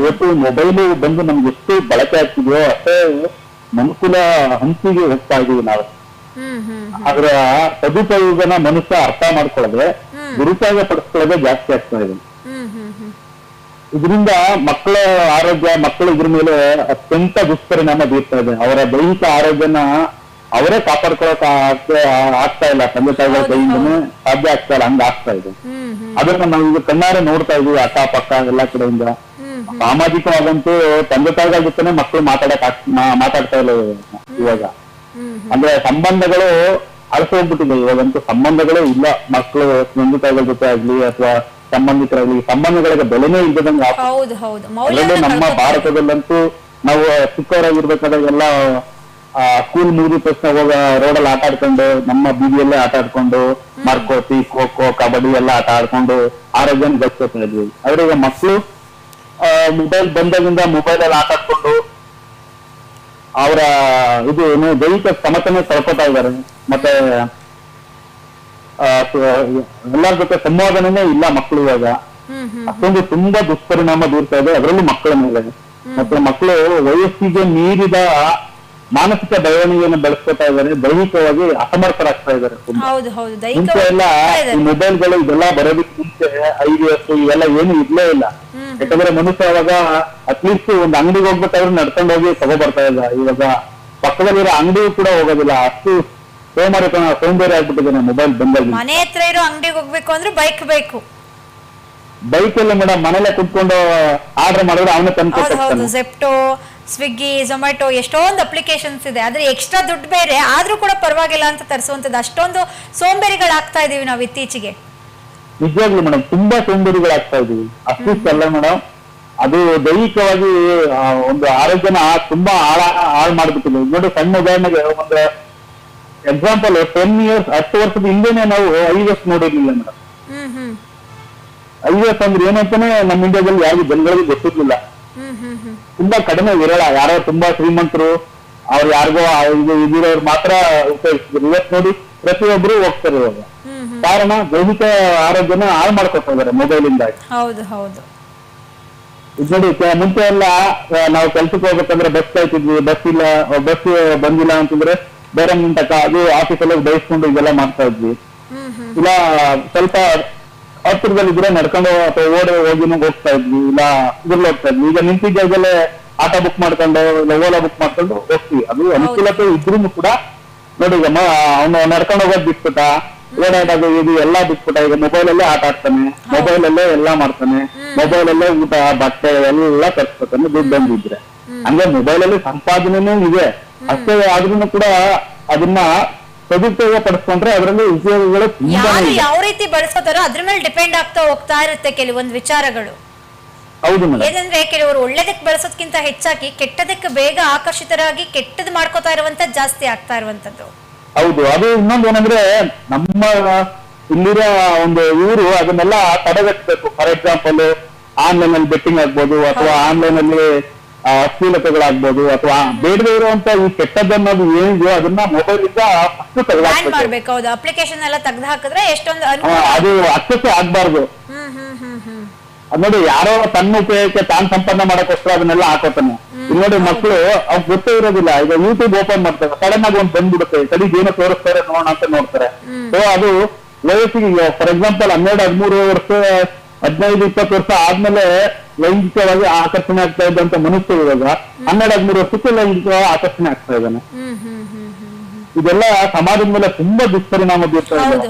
ಇವತ್ತು ಮೊಬೈಲ್ ಬಂದು ನಮ್ಗೆ ಎಷ್ಟು ಬಳಕೆ ಆಗ್ತಿದೆಯೋ ಅಷ್ಟೇ ಮನುಕುಲ ಹಂಚಿಗೆ ಹೋಗ್ತಾ ಇದೀವಿ ನಾವು. ಆದ್ರೆ ಸದುಪಯೋಗನ ಮನುಷ್ಯ ಅರ್ಥ ಮಾಡ್ಕೊಳ್ಳದೆ ದುರುಪಯೋಗ ಪಡಿಸ್ಕೊಳ್ಳೋದೇ ಜಾಸ್ತಿ ಆಗ್ತಾ ಇದೆ. ಇದರಿಂದ ಮಕ್ಕಳ ಆರೋಗ್ಯ ಮಕ್ಕಳು ಇದ್ರ ಮೇಲೆ ಅತ್ಯಂತ ದುಷ್ಪರಿಣಾಮ ಬೀರ್ತಾ ಇದೆ. ಅವರ ದೈಹಿಕ ಆರೋಗ್ಯನ ಅವರೇ ಕಾಪಾಡ್ಕೊಳಕ್ ಆಗ್ತಾ ಇಲ್ಲ. ತಂದೆ ತಾಯಿಗಳ ಕೈಯಿಂದನೇ ಸಾಧ್ಯ ಆಗ್ತಾ ಇಲ್ಲ ಹಂಗ ಆಗ್ತಾ ಇದೆ. ಅದನ್ನ ನಾವು ಈಗ ಕಣ್ಣಾರೆ ನೋಡ್ತಾ ಇದೀವಿ ಅಕ್ಕಪಕ್ಕ ಎಲ್ಲಾ ಕಡೆಯಿಂದ. ಸಾಮಾಜಿಕವಾದಂತೂ ತಂದೆ ತಾಯಿಗಳ ಜೊತೆನೆ ಮಕ್ಕಳು ಮಾತಾಡಕ್ ಮಾತಾಡ್ತಾ ಇಲ್ಲ ಇವಾಗ. ಅಂದ್ರೆ ಸಂಬಂಧಗಳು ಅಳಿಸೋಗ್ಬಿಟ್ಟಿದೆ. ಇವಾಗಂತೂ ಸಂಬಂಧಗಳೇ ಇಲ್ಲ. ಮಕ್ಕಳು ತಂದೆ ತಾಯಿಗಳ ಜೊತೆ ಆಗ್ಲಿ ಅಥವಾ ಸಂಬಂಧಿಕರಾಗ್ಲಿ ಸಂಬಂಧಗಳಿಗೆ ಬೆಲೆನೇ ಇಲ್ಲದಂಗೆ. ಹೌದು ನಮ್ಮ ಭಾರತದಲ್ಲಂತೂ ನಾವು ಚಿಕ್ಕವರಾಗಿರ್ಬೇಕಾದಾಗೆಲ್ಲ ಸ್ಕೂಲ್ ಮುಗಿದ ತಕ್ಷಣ ಹೋಗ ರೋಡಲ್ಲಿ ಆಟ ಆಡ್ಕೊಂಡು ನಮ್ಮ ಬೀದಿಯಲ್ಲೇ ಆಟ ಆಡ್ಕೊಂಡು ಮರ್ಕೋತಿ ಖೋ ಖೋ ಕಬಡ್ಡಿ ಎಲ್ಲ ಆಟ ಆಡ್ಕೊಂಡು ಆರೋಗ್ಯ ಗಳಿಸ್ಕೊತಾ ಇದ್ವಿ. ಆದ್ರೆ ಈಗ ಮಕ್ಕಳು ಮೊಬೈಲ್ ಬಂದಾಗಿಂದ ಮೊಬೈಲ್ ಅಲ್ಲಿ ಆಟ ಆಡ್ಕೊಂಡು ಅವರ ಇದು ಏನು ದೈಹಿಕ ಸಮತನೆ ಕಳ್ಕೊತಾ ಇದ್ದಾರೆ. ಮತ್ತೆ ಎಲ್ಲರ ಜೊತೆ ಸಂವಾದನೆ ಇಲ್ಲ ಮಕ್ಕಳು ಇವಾಗ. ಅಷ್ಟೊಂದು ತುಂಬಾ ದುಷ್ಪರಿಣಾಮ ಬೀರ್ತಾ ಇದೆ ಅದರಲ್ಲೂ ಮಕ್ಕಳ ಮೇಲೆ. ಮತ್ತೆ ಮಕ್ಕಳು ವಯಸ್ಸಿಗೆ ಮೀರಿದ ಮಾನಸಿಕ ಬೆಳವಣಿಗೆಯನ್ನು ಬೆಳೆಸ್ಕೊತಾ ಇದ್ದಾರೆ ದೈಹಿಕವಾಗಿ ಅಸಮರ್ಥರಾಗ್ತಾ ಇದ್ದಾರೆ ಮುಂಚೆ ಎಲ್ಲ ಮೊಬೈಲ್ಗಳು ಇದೆಲ್ಲ ಬರೋದಕ್ಕೆ ಮುಂಚೆ ಐದು ವರ್ಷ ಇವೆಲ್ಲ ಏನು ಇರ್ಲೇ ಇಲ್ಲ. ಯಾಕಂದ್ರೆ ಮನುಷ್ಯ ಅವಾಗ ಅಟ್ಲೀಸ್ಟ್ ಒಂದು ಅಂಗಡಿಗೆ ಹೋಗ್ಬೇಕಾದ್ರೆ ನಡ್ಕೊಂಡು ಹೋಗಿ ತಗೋ ಬರ್ತಾ ಇಲ್ಲ. ಇವಾಗ ಪಕ್ಕದಲ್ಲಿರೋ ಅಂಗಡಿಗೂ ಕೂಡ ಹೋಗೋದಿಲ್ಲ. ಅಷ್ಟು ಸೋಮಾರಿತನ ಸೌಂದರ್ಯ ಆಗ್ಬಿಟ್ಟಿದ್ದೇನೆ ಮೊಬೈಲ್ ಬಂದಾಗಿ ಮನೆ ಹತ್ರ ಇರೋ ಅಂಗಡಿಗೆ ಹೋಗ್ಬೇಕು ಅಂದ್ರೆ ಬೈಕ್ ಬೇಕು. ಬೈಕ್ ಎಲ್ಲ ಮೇಡಮ್ ಮನೇಲೆ ಕುತ್ಕೊಂಡು ಆರ್ಡರ್ ಮಾಡಿದ್ರೆ ಅವನೇ ತಂದು ಹೌದು ಹೌದು ಕೊಡ್ತಾನೆ ಜೆಪ್ಟೋ ಸ್ವಿಗ್ಗಿ ಝೊಮ್ಯಾಟೊ ಎಷ್ಟೊಂದು ಅಪ್ಲಿಕೇಶನ್ಸ್ ಇದೆ. ಆದ್ರೆ ಎಕ್ಸ್ಟ್ರಾ ದುಡ್ಡು ಬೇರೆ ಆದ್ರೂ ಕೂಡ ಪರವಾಗಿಲ್ಲ ಅಂತ ತರಿಸುವಂತದ್ದು. ಅಷ್ಟೊಂದು ಸೋಂಬೇರಿಗಳಾಗ್ತಾ ಇದೀವಿ ನಾವು ಇತ್ತೀಚೆಗೆ. ನಿಜವಾಗ್ಲು ಮೇಡಮ್ ತುಂಬಾ ಸೋಂಬೇರಿಗಳಾಗ್ತಾ ಇದೀವಿ. ಅಷ್ಟಿಷ್ಟಲ್ಲ ಮೇಡಮ್ ಅದು ದೈಹಿಕವಾಗಿ ಆ, ಒಂದು ಆರೋಗ್ಯನ ತುಂಬಾ ಹಾಳ ಹಾಳು ಮಾಡ್ಬಿಟ್ಟಿದೆ. ನೋಡಿ ಸಣ್ಣ ಉದಾಹರಣೆಗೆ ಒಂದು ಎಕ್ಸಾಂಪಲ್ ಟೆನ್ ಇಯರ್ಸ್ ಹತ್ತು ವರ್ಷದ ಹಿಂದೆನೆ ನಾವು ಐ ಎಸ್ ನೋಡಿರ್ಲಿಲ್ಲ ಮೇಡಮ್ ಐ ಎಸ್ ಅಂದ್ರೆ ಏನಂತಾನೆ ನಮ್ಮ ಇಂಡಿಯಾದಲ್ಲಿ ಯಾರು ಜನಗಳಿಗೆ ಗೊತ್ತಿರ್ಲಿಲ್ಲ. ತುಂಬಾ ಕಡಿಮೆ ವಿರಳ ಯಾರೋ ತುಂಬಾ ಶ್ರೀಮಂತರು ಅವ್ರು ಯಾರಿಗೋ ಇದು ಇದಿರೋರು ಮಾತ್ರ ಉಪಯೋಗಿಸಿದ್ರು ಇವತ್ ನೋಡಿ ಪ್ರತಿಯೊಬ್ರು ಹೋಗ್ತಾರೆ ಇವಾಗ. ಕಾರಣ ದೈಹಿಕ ಆರೋಗ್ಯನ ಹಾಳು ಮಾಡ್ಕೊತಾ ಇದಾರೆ ಮೊಬೈಲ್ ಇಂದ ಹೌದು ಹೌದು. ಇದ್ ನೋಡಿ ಮುಂಚೆ ಎಲ್ಲ ನಾವು ಕೆಲ್ಸಕ್ಕೆ ಹೋಗ್ಬೇಕಂದ್ರೆ ಬಸ್ ಕಾಯ್ತಿದ್ವಿ ಬಸ್ ಇಲ್ಲ ಬಸ್ ಬಂದಿಲ್ಲ ಅಂತಂದ್ರೆ ಬೇರೆ ನಿಂತಕ ಅದು ಆಫೀಸಲ್ಲಿ ಬಯಸ್ಕೊಂಡು ಇದೆಲ್ಲ ಮಾಡ್ತಾ ಇದ್ವಿ. ಇಲ್ಲ ಸ್ವಲ್ಪ ಹತ್ತಿರದಲ್ಲಿ ಇದ್ರೆ ನಡ್ಕೊಂಡು ಅಥವಾ ಓಡಿ ಹೋಗಿನೂ ಹೋಗ್ತಾ ಇದ್ವಿ ಇಲ್ಲ ಇದ್ರಲ್ಲಿ ಹೋಗ್ತಾ ಇದ್ವಿ. ಈಗ ನಿಂತಿದ್ದ ಜಾಗದಲ್ಲೇ ಆಟೋ ಬುಕ್ ಮಾಡ್ಕೊಂಡು ಇಲ್ಲ ಓಲಾ ಬುಕ್ ಮಾಡ್ಕೊಂಡು ಹೋಗ್ತಿವಿ. ಅದು ಅನುಕೂಲತೆ ಇದ್ರೂ ಕೂಡ ನೋಡಿ ಈಗ ಅವನು ನಡ್ಕೊಂಡು ಹೋಗೋದ್ ಬಿಟ್ಬಿಟ್ಟ ಓಡಾಡೋದು ಇದು ಎಲ್ಲ ಬಿಟ್ಬಿಟ್ಟ ಈಗ ಮೊಬೈಲ್ ಅಲ್ಲೇ ಆಟ ಆಡ್ತಾನೆ ಮೊಬೈಲ್ ಅಲ್ಲೇ ಎಲ್ಲಾ ಮಾಡ್ತಾನೆ ಮೊಬೈಲ್ ಅಲ್ಲೇ ಊಟ ಬಟ್ಟೆ ಎಲ್ಲ ತರ್ಸ್ಕೊತಾನೆ ದುಡ್ಡು ಬಂದಿದ್ರೆ ಹಂಗೆ ಮೊಬೈಲ್ ಅಲ್ಲಿ ಸಂಪಾದನೆನೂ ಇದೆ. ಅಷ್ಟೇ ಆದ್ರೂ ಕೂಡ ಅದನ್ನ ಸದುಪಯೋಗ ಪಡಿಸ್ಕೊಂಡ್ರೆ ಅದರಲ್ಲಿ ಉದ್ಯೋಗಗಳು ಯಾರು ಯಾವ ರೀತಿ ಬಳಸ್ಕೋತಾರೋ ಅದ್ರ ಮೇಲೆ ಡಿಪೆಂಡ್ ಆಗ್ತಾ ಹೋಗ್ತಾ ಇರುತ್ತೆ ಕೆಲವೊಂದು ವಿಚಾರಗಳು. ಹೌದು ಏನಂದ್ರೆ ಕೆಲವರು ಒಳ್ಳೇದಕ್ಕೆ ಬಳಸೋದ್ಕಿಂತ ಹೆಚ್ಚಾಗಿ ಕೆಟ್ಟದಕ್ಕೆ ಬೇಗ ಆಕರ್ಷಿತರಾಗಿ ಕೆಟ್ಟದ್ ಮಾಡ್ಕೋತಾ ಇರುವಂತ ಜಾಸ್ತಿ ಆಗ್ತಾ ಇರುವಂತದ್ದು. ಹೌದು ಅದು ಇನ್ನೊಂದು ಏನಂದ್ರೆ ನಮ್ಮ ಇಲ್ಲಿರೋ ಒಂದು ಊರು ಅದನ್ನೆಲ್ಲ ತಡೆಗಟ್ಟಬೇಕು. ಫಾರ್ ಎಕ್ಸಾಂಪಲ್ ಆನ್ಲೈನ್ ಅಲ್ಲಿ ಬೆಟ್ಟಿಂಗ್ ಆಗ್ಬೋದು ಅಥವಾ ಆನ್ಲೈನ್ ಅಲ್ಲಿ ಅಶ್ಲೀಲತೆಗಳಾಗ್ಬೋದು ಅಥವಾ ಬೇಡದೇ ಇರುವಂತ ಈ ಕೆಟ್ಟದ್ದನ್ನೋದು ಏನಿದೆಯೋ ಅದನ್ನ ಮೊಬೈಲ್ ಇಂದ ಫಸ್ಟ್ ತೆಗೆದಾಕ್ಬೇಕು ಅಪ್ಲಿಕೇಶನ್ ಎಲ್ಲ ತೆಗ್ದು ಹಾಕಿದ್ರೆ ಎಷ್ಟೊಂದು ಅದು ಅಕ್ಸೆಸ್ ಆಗ್ಬಾರ್ದು. ನೋಡಿ ಯಾರೋ ತನ್ನ ಉಪಯೋಗಕ್ಕೆ ತಾನ್ ಸಂಪನ್ನ ಮಾಡಕ್ಕೋಸ್ಕರ ಅದನ್ನೆಲ್ಲ ಹಾಕೋತಾನೆ. ಇಲ್ಲಿ ನೋಡಿ ಮಕ್ಕಳು ಅವ್ ಗೊತ್ತೇ ಇರೋದಿಲ್ಲ. ಈಗ ಯೂಟ್ಯೂಬ್ ಓಪನ್ ಮಾಡ್ತಾರೆ. ಸಡನ್ ಆಗಿ ಒಂದ್ ಬಂದ್ಬಿಡುತ್ತೆ. ಸರಿ ಏನೋ ತೋರಿಸ್ತಾರೆ ನೋಡೋಣ ಅಂತ ನೋಡ್ತಾರೆ. ಸೊ ಅದು ವಯಸ್ಸಿಗೆ ಫಾರ್ ಎಕ್ಸಾಂಪಲ್ ಹನ್ನೆರಡು ಹದಿಮೂರು ವರ್ಷ ಹದಿನೈದು ಇಪ್ಪತ್ತು ವರ್ಷ ಆದ್ಮೇಲೆ ಲೈಂಗಿಕವಾಗಿ ಆಕರ್ಷಣೆ ಆಗ್ತಾ ಇದ್ದಂತ ಮನುಷ್ಯ ಇವಾಗ ಹನ್ನೆರಡು ಹದಿಮೂರು ವರ್ಷಕ್ಕೆ ಲೈಂಗಿಕವಾಗಿ ಆಕರ್ಷಣೆ ಆಗ್ತಾ ಇದ್ದಾನೆ. ಇದೆಲ್ಲ ಸಮಾಜದ ಮೇಲೆ ತುಂಬಾ ದುಷ್ಪರಿಣಾಮ ಬೀರ್ತಾ ಇದೆ.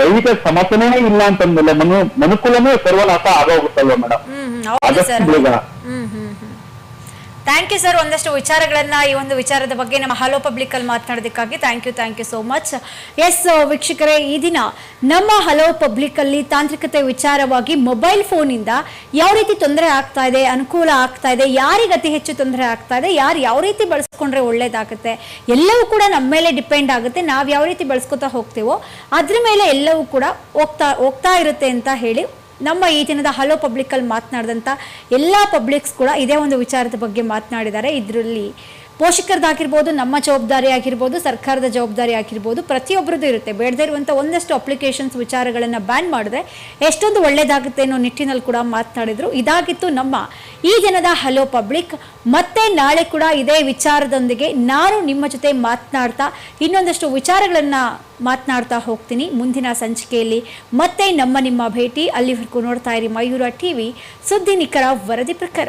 ದೈಹಿಕ ಸಮಸ್ಯೆನೇ ಇಲ್ಲ ಅಂತಂದ್ಮೇಲೆ ಮನು ಮನುಕುಲನೇ ಸರ್ವನಾಶ ಆಗೋಗುತ್ತಲ್ವ ಮೇಡಮ್ ಆದಷ್ಟು ಬೇಗ. ಥ್ಯಾಂಕ್ ಯು ಸರ್ ಒಂದಷ್ಟು ವಿಚಾರಗಳನ್ನು ಈ ಒಂದು ವಿಚಾರದ ಬಗ್ಗೆ ನಮ್ಮ ಹಲೋ ಪಬ್ಲಿಕ್ ಅಲ್ಲಿ ಮಾತನಾಡೋದಕ್ಕಾಗಿ thank you thank you so much yes ವೀಕ್ಷಕರೇ, ಈ ದಿನ ನಮ್ಮ ಹಲೋ ಪಬ್ಲಿಕ್ ಅಲ್ಲಿ ತಾಂತ್ರಿಕತೆ ವಿಚಾರವಾಗಿ ಮೊಬೈಲ್ ಫೋನಿಂದ ಯಾವ ರೀತಿ ತೊಂದರೆ ಆಗ್ತಾ ಇದೆ, ಅನುಕೂಲ ಆಗ್ತಾ ಇದೆ, ಯಾರಿಗೆ ಅತಿ ಹೆಚ್ಚು ತೊಂದರೆ ಆಗ್ತಾ ಇದೆ, ಯಾರು ಯಾವ ರೀತಿ ಬಳಸ್ಕೊಂಡ್ರೆ ಒಳ್ಳೇದಾಗುತ್ತೆ, ಎಲ್ಲವೂ ಕೂಡ ನಮ್ಮ ಮೇಲೆ ಡಿಪೆಂಡ್ ಆಗುತ್ತೆ, ನಾವು ಯಾವ ರೀತಿ ಬಳಸ್ಕೊತಾ ಹೋಗ್ತೀವೋ ಅದ್ರ ಮೇಲೆ ಎಲ್ಲವೂ ಕೂಡ ಹೋಗ್ತಾ ಹೋಗ್ತಾ ಇರುತ್ತೆ ಅಂತ ಹೇಳಿ ನಮ್ಮ ಈ ದಿನದ ಹಲೋ ಪಬ್ಲಿಕಲ್ಲಿ ಮಾತನಾಡಿದಂಥ ಎಲ್ಲ ಪಬ್ಲಿಕ್ಸ್ ಕೂಡ ಇದೇ ಒಂದು ವಿಚಾರದ ಬಗ್ಗೆ ಮಾತನಾಡಿದ್ದಾರೆ. ಇದರಲ್ಲಿ ಪೋಷಕರದಾಗಿರ್ಬೋದು, ನಮ್ಮ ಜವಾಬ್ದಾರಿ ಆಗಿರ್ಬೋದು ಸರ್ಕಾರದ ಜವಾಬ್ದಾರಿ ಆಗಿರ್ಬೋದು ಪ್ರತಿಯೊಬ್ಬರದ್ದು ಇರುತ್ತೆ. ಬೇಡದೇ ಇರುವಂಥ ಒಂದಷ್ಟು ಅಪ್ಲಿಕೇಶನ್ಸ್ ವಿಚಾರಗಳನ್ನು ಬ್ಯಾನ್ ಮಾಡಿದ್ರೆ ಎಷ್ಟೊಂದು ಒಳ್ಳೆಯದಾಗುತ್ತೆ ಅನ್ನೋ ನಿಟ್ಟಿನಲ್ಲಿ ಕೂಡ ಮಾತನಾಡಿದರು. ಇದಾಗಿತ್ತು ನಮ್ಮ ಈ ದಿನದ ಹಲೋ ಪಬ್ಲಿಕ್. ಮತ್ತೆ ನಾಳೆ ಕೂಡ ಇದೇ ವಿಚಾರದೊಂದಿಗೆ ನಾನು ನಿಮ್ಮ ಜೊತೆ ಮಾತನಾಡ್ತಾ, ಇನ್ನೊಂದಷ್ಟು ವಿಚಾರಗಳನ್ನು ಮಾತನಾಡ್ತಾ ಹೋಗ್ತೀನಿ. ಮುಂದಿನ ಸಂಚಿಕೆಯಲ್ಲಿ ಮತ್ತೆ ನಮ್ಮ ನಿಮ್ಮ ಭೇಟಿ. ಅಲ್ಲಿವರೆಗೂ ನೋಡ್ತಾ ಇರಿ ಮಯೂರ ಟಿವಿ. ಸುದ್ದಿ ನಿಖರ, ವರದಿ ಪ್ರಕಾರ